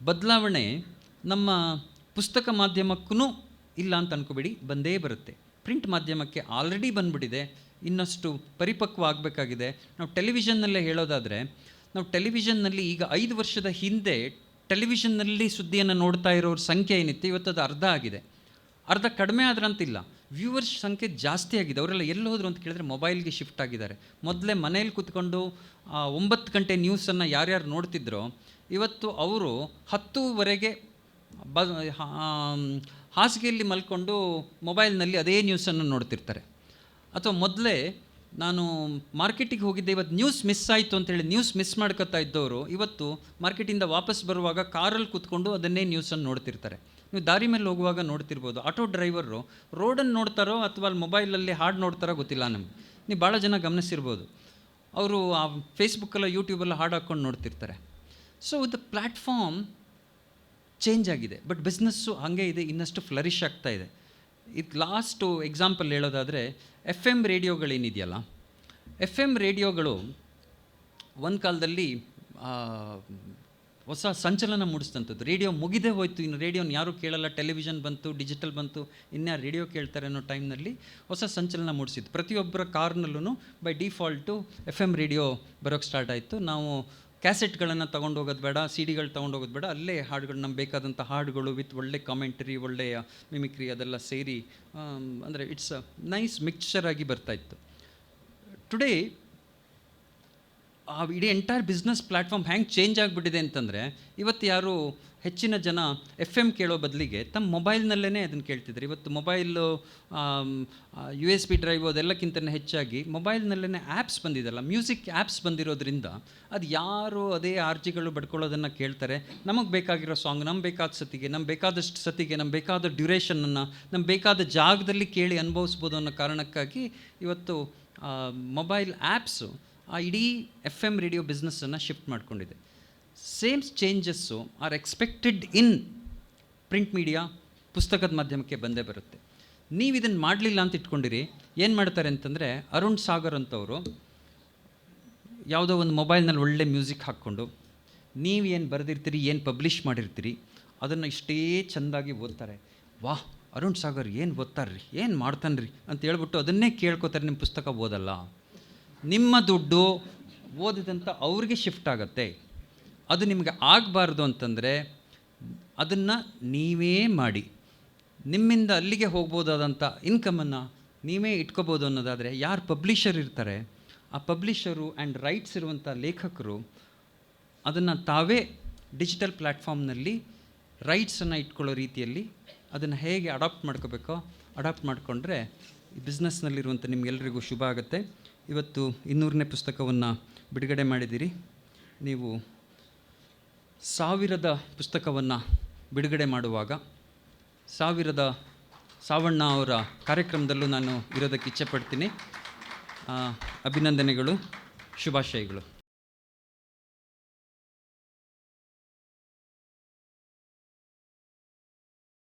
ಬದಲಾವಣೆ ನಮ್ಮ ಪುಸ್ತಕ ಮಾಧ್ಯಮಕ್ಕೂ ಇಲ್ಲ ಅಂತ ಅನ್ಕೋಬೇಡಿ. ಬಂದೇ ಬರುತ್ತೆ. ಪ್ರಿಂಟ್ ಮಾಧ್ಯಮಕ್ಕೆ ಆಲ್ರೆಡಿ ಬಂದ್ಬಿಟ್ಟಿದೆ. ಇನ್ನಷ್ಟು ಪರಿಪಕ್ವ ಆಗಬೇಕಾಗಿದೆ. ನಾವು ಟೆಲಿವಿಷನ್ನಲ್ಲೇ ಹೇಳೋದಾದರೆ, ನಾವು ಟೆಲಿವಿಷನ್ನಲ್ಲಿ ಈಗ ಐದು ವರ್ಷದ ಹಿಂದೆ ಟೆಲಿವಿಷನ್ನಲ್ಲಿ ಸುದ್ದಿಯನ್ನು ನೋಡ್ತಾ ಇರೋರ ಸಂಖ್ಯೆ ಏನಿತ್ತು? ಇವತ್ತು ಅದು ಅರ್ಧ ಆಗಿದೆ. ಅರ್ಧ ಕಡಿಮೆ ಆದ್ರಂತಿಲ್ಲ ವ್ಯೂವರ್ಸ್ ಸಂಖ್ಯೆ ಜಾಸ್ತಿ ಆಗಿದೆ. ಅವರೆಲ್ಲ ಎಲ್ಲಿ ಹೋದರು ಅಂತ ಕೇಳಿದ್ರೆ ಮೊಬೈಲ್ಗೆ ಶಿಫ್ಟ್ ಆಗಿದ್ದಾರೆ. ಮೊದಲೇ ಮನೇಲಿ ಕೂತ್ಕೊಂಡು ಒಂಬತ್ತು ಗಂಟೆ ನ್ಯೂಸನ್ನು ಯಾರ್ಯಾರು ನೋಡ್ತಿದ್ರೋ, ಇವತ್ತು ಅವರು ಹತ್ತೂವರೆಗೆ ಬ ಹಾಸಿಗೆಯಲ್ಲಿ ಮಲ್ಕೊಂಡು ಮೊಬೈಲ್ನಲ್ಲಿ ಅದೇ ನ್ಯೂಸನ್ನು ನೋಡ್ತಿರ್ತಾರೆ. ಅಥವಾ ಮೊದಲೇ ನಾನು ಮಾರ್ಕೆಟಿಗೆ ಹೋಗಿದ್ದೆ, ಇವತ್ತು ನ್ಯೂಸ್ ಮಿಸ್ ಆಯಿತು ಅಂತೇಳಿ ನ್ಯೂಸ್ ಮಿಸ್ ಮಾಡ್ಕೊತಾ ಇದ್ದವರು, ಇವತ್ತು ಮಾರ್ಕೆಟಿಂದ ವಾಪಸ್ ಬರುವಾಗ ಕಾರಲ್ಲಿ ಕೂತ್ಕೊಂಡು ಅದನ್ನೇ ನ್ಯೂಸನ್ನು ನೋಡ್ತಿರ್ತಾರೆ. ನೀವು ದಾರಿ ಮೇಲೆ ಹೋಗುವಾಗ ನೋಡ್ತಿರ್ಬೋದು ಆಟೋ ಡ್ರೈವರು ರೋಡನ್ನು ನೋಡ್ತಾರೋ ಅಥವಾ ಅಲ್ಲಿ ಮೊಬೈಲಲ್ಲಿ ಹಾಡು ನೋಡ್ತಾರೋ ಗೊತ್ತಿಲ್ಲ ನಮಗೆ. ನೀವು ಭಾಳ ಜನ ಗಮನಿಸಿರ್ಬೋದು. ಅವರು ಆ ಫೇಸ್ಬುಕ್ಕಲ್ಲ ಯೂಟ್ಯೂಬಲ್ಲ ಹಾಡು ಹಾಕ್ಕೊಂಡು ನೋಡ್ತಿರ್ತಾರೆ. ಸೊ ದ ಪ್ಲ್ಯಾಟ್ಫಾರ್ಮ್ ಚೇಂಜ್ ಆಗಿದೆ ಬಟ್ ಬಿಸ್ನೆಸ್ಸು ಹಾಗೆ ಇದೆ, ಇನ್ನಷ್ಟು ಫ್ಲರಿಶ್ ಆಗ್ತಾ ಇದೆ. ಇದು ಲಾಸ್ಟು ಎಕ್ಸಾಂಪಲ್ ಹೇಳೋದಾದರೆ ಎಫ್ ಎಂ ರೇಡಿಯೋಗಳೇನಿದೆಯಲ್ಲ ಎಫ್ ಎಂ ರೇಡಿಯೋಗಳು ಒಂದು ಕಾಲದಲ್ಲಿ ಹೊಸ ಸಂಚಲನ ಮೂಡಿಸಿದಂಥದ್ದು. ರೇಡಿಯೋ ಮುಗಿದೇ ಹೋಯ್ತು, ಇನ್ನು ರೇಡಿಯೋನ ಯಾರೂ ಕೇಳಲ್ಲ, ಟೆಲಿವಿಷನ್ ಬಂತು, ಡಿಜಿಟಲ್ ಬಂತು, ಇನ್ಯಾರು ರೇಡಿಯೋ ಕೇಳ್ತಾರೆ ಅನ್ನೋ ಟೈಮ್ನಲ್ಲಿ ಹೊಸ ಸಂಚಲನ ಮೂಡಿಸಿದ್ದು ಪ್ರತಿಯೊಬ್ಬರ ಕಾರ್ನಲ್ಲೂ by default F M radio ಬರೋಕ್ಕೆ ಸ್ಟಾರ್ಟ್ ಆಯಿತು. ನಾವು ಕ್ಯಾಸೆಟ್ಗಳನ್ನು ತೊಗೊಂಡು ಹೋಗೋದು ಬೇಡ ಸಿ ಡಿಗಳು ತೊಗೊಂಡು ಹೋಗೋದು ಬೇಡ, ಅಲ್ಲೇ ಹಾಡುಗಳು, ನಮ್ಗೆ ಬೇಕಾದಂಥ ಹಾಡುಗಳು ವಿತ್ ಒಳ್ಳೆ ಕಾಮೆಂಟ್ರಿ ಒಳ್ಳೆಯ ಮಿಮಿಕ್ರಿ ಅದೆಲ್ಲ ಸೇರಿ ಅಂದರೆ ಇಟ್ಸ್ ಅ ನೈಸ್ ಮಿಕ್ಸ್ಚರ್ ಆಗಿ ಬರ್ತಾಯಿತ್ತು ಟುಡೇ ಆ ಇಡೀ ಎಂಟೈರ್ ಬಿಸ್ನೆಸ್ ಪ್ಲ್ಯಾಟ್ಫಾರ್ಮ್ ಹೆಂಗೆ ಚೇಂಜ್ ಆಗಿಬಿಟ್ಟಿದೆ ಅಂತಂದರೆ, ಇವತ್ತು ಯಾರು ಹೆಚ್ಚಿನ ಜನ ಎಫ್ ಎಂ ಕೇಳೋ ಬದಲಿಗೆ ತಮ್ಮ ಮೊಬೈಲ್ನಲ್ಲೇ ಅದನ್ನು ಕೇಳ್ತಿದ್ರು. ಇವತ್ತು mobile U S B drive ಅದೆಲ್ಲಕ್ಕಿಂತ ಹೆಚ್ಚಾಗಿ ಮೊಬೈಲ್ನಲ್ಲೇ ಆ್ಯಪ್ಸ್ ಬಂದಿದೆಲ್ಲ. ಮ್ಯೂಸಿಕ್ ಆ್ಯಪ್ಸ್ ಬಂದಿರೋದ್ರಿಂದ ಅದು ಯಾರು ಅದೇ ಆರ್ಜಿಗಳು ಬಡ್ಕೊಳ್ಳೋದನ್ನು ಕೇಳ್ತಾರೆ. ನಮಗೆ ಬೇಕಾಗಿರೋ ಸಾಂಗ್ ನಮ್ಗೆ ಬೇಕಾದ ಸತಿಗೆ ನಮ್ಗೆ ಬೇಕಾದಷ್ಟು ಸತಿಗೆ ನಮ್ಗೆ ಬೇಕಾದ ಡ್ಯುರೇಷನನ್ನು ನಮ್ಗೆ ಬೇಕಾದ ಜಾಗದಲ್ಲಿ ಕೇಳಿ ಅನುಭವಿಸ್ಬೋದು ಅನ್ನೋ ಕಾರಣಕ್ಕಾಗಿ ಇವತ್ತು ಮೊಬೈಲ್ ಆ್ಯಪ್ಸು ಆ, ಇಡೀ ಎಫ್ ಎಂ ರೇಡಿಯೋ ಬಿಸ್ನೆಸ್ಸನ್ನು ಶಿಫ್ಟ್ ಮಾಡ್ಕೊಂಡಿದೆ. Same changes are expected in print media ಪುಸ್ತಕದ ಮಾಧ್ಯಮಕ್ಕೆ ಬಂದೇ ಬರುತ್ತೆ. ನೀವು ಇದನ್ನು ಮಾಡಲಿಲ್ಲ ಅಂತ ಇಟ್ಕೊಂಡಿರಿ, ಏನು ಮಾಡ್ತಾರೆ ಅಂತಂದರೆ, ಅರುಣ್ ಸಾಗರ್ ಅಂತವರು ಯಾವುದೋ ಒಂದು ಮೊಬೈಲ್ನಲ್ಲಿ ಒಳ್ಳೆ ಮ್ಯೂಸಿಕ್ ಹಾಕ್ಕೊಂಡು, ನೀವು ಏನು ಬರೆದಿರ್ತೀರಿ, ಏನು ಪಬ್ಲಿಷ್ ಮಾಡಿರ್ತೀರಿ, ಅದನ್ನು ಇಷ್ಟೇ ಚೆಂದಾಗಿ ಓದ್ತಾರೆ. ವಾಹ್, ಅರುಣ್ ಸಾಗರ್ ಏನು ಓದ್ತಾರ್ರಿ, ಏನು ಮಾಡ್ತಾನೆ ರೀ ಅಂತ ಹೇಳ್ಬಿಟ್ಟು ಅದನ್ನೇ ಕೇಳ್ಕೊತಾರೆ ನಿಮ್ಮ ಪುಸ್ತಕ ಓದಲ್ಲ. ನಿಮ್ಮ ದುಡ್ಡು ಓದಿದಂಥ ಅವ್ರಿಗೆ ಶಿಫ್ಟ್ ಆಗುತ್ತೆ. ಅದು ನಿಮಗೆ ಆಗಬಾರ್ದು ಅಂತಂದರೆ ಅದನ್ನು ನೀವೇ ಮಾಡಿ. ನಿಮ್ಮಿಂದ ಅಲ್ಲಿಗೆ ಹೋಗ್ಬೋದಾದಂಥ ಇನ್ಕಮನ್ನು ನೀವೇ ಇಟ್ಕೋಬೋದು ಅನ್ನೋದಾದರೆ ಯಾರು ಪಬ್ಲಿಷರ್ ಇರ್ತಾರೆ, ಆ ಪಬ್ಲಿಷರು ಆ್ಯಂಡ್ ರೈಟ್ಸ್ ಇರುವಂಥ ಲೇಖಕರು ಅದನ್ನು ತಾವೇ ಡಿಜಿಟಲ್ ಪ್ಲ್ಯಾಟ್ಫಾರ್ಮ್ನಲ್ಲಿ ರೈಟ್ಸನ್ನು ಇಟ್ಕೊಳ್ಳೋ ರೀತಿಯಲ್ಲಿ ಅದನ್ನು ಹೇಗೆ ಅಡಾಪ್ಟ್ ಮಾಡ್ಕೋಬೇಕೋ ಅಡಾಪ್ಟ್ ಮಾಡಿಕೊಂಡ್ರೆ ಈ ಬಿಸ್ನೆಸ್ನಲ್ಲಿರುವಂಥ ನಿಮಗೆಲ್ಲರಿಗೂ ಶುಭ ಆಗುತ್ತೆ. ಇವತ್ತು ಇನ್ನೂರನೇ ಪುಸ್ತಕವನ್ನು ಬಿಡುಗಡೆ ಮಾಡಿದ್ದೀರಿ. ನೀವು ಸಾವಿರದ ಪುಸ್ತಕವನ್ನು ಬಿಡುಗಡೆ ಮಾಡುವಾಗ ಸಾವಿರದ ಸಾವಣ್ಣ ಅವರ ಕಾರ್ಯಕ್ರಮದಲ್ಲೂ ನಾನು ಇರೋದಕ್ಕೆ ಇಚ್ಛೆಪಡ್ತೀನಿ. ಆ, ಅಭಿನಂದನೆಗಳು ಶುಭಾಶಯಗಳು.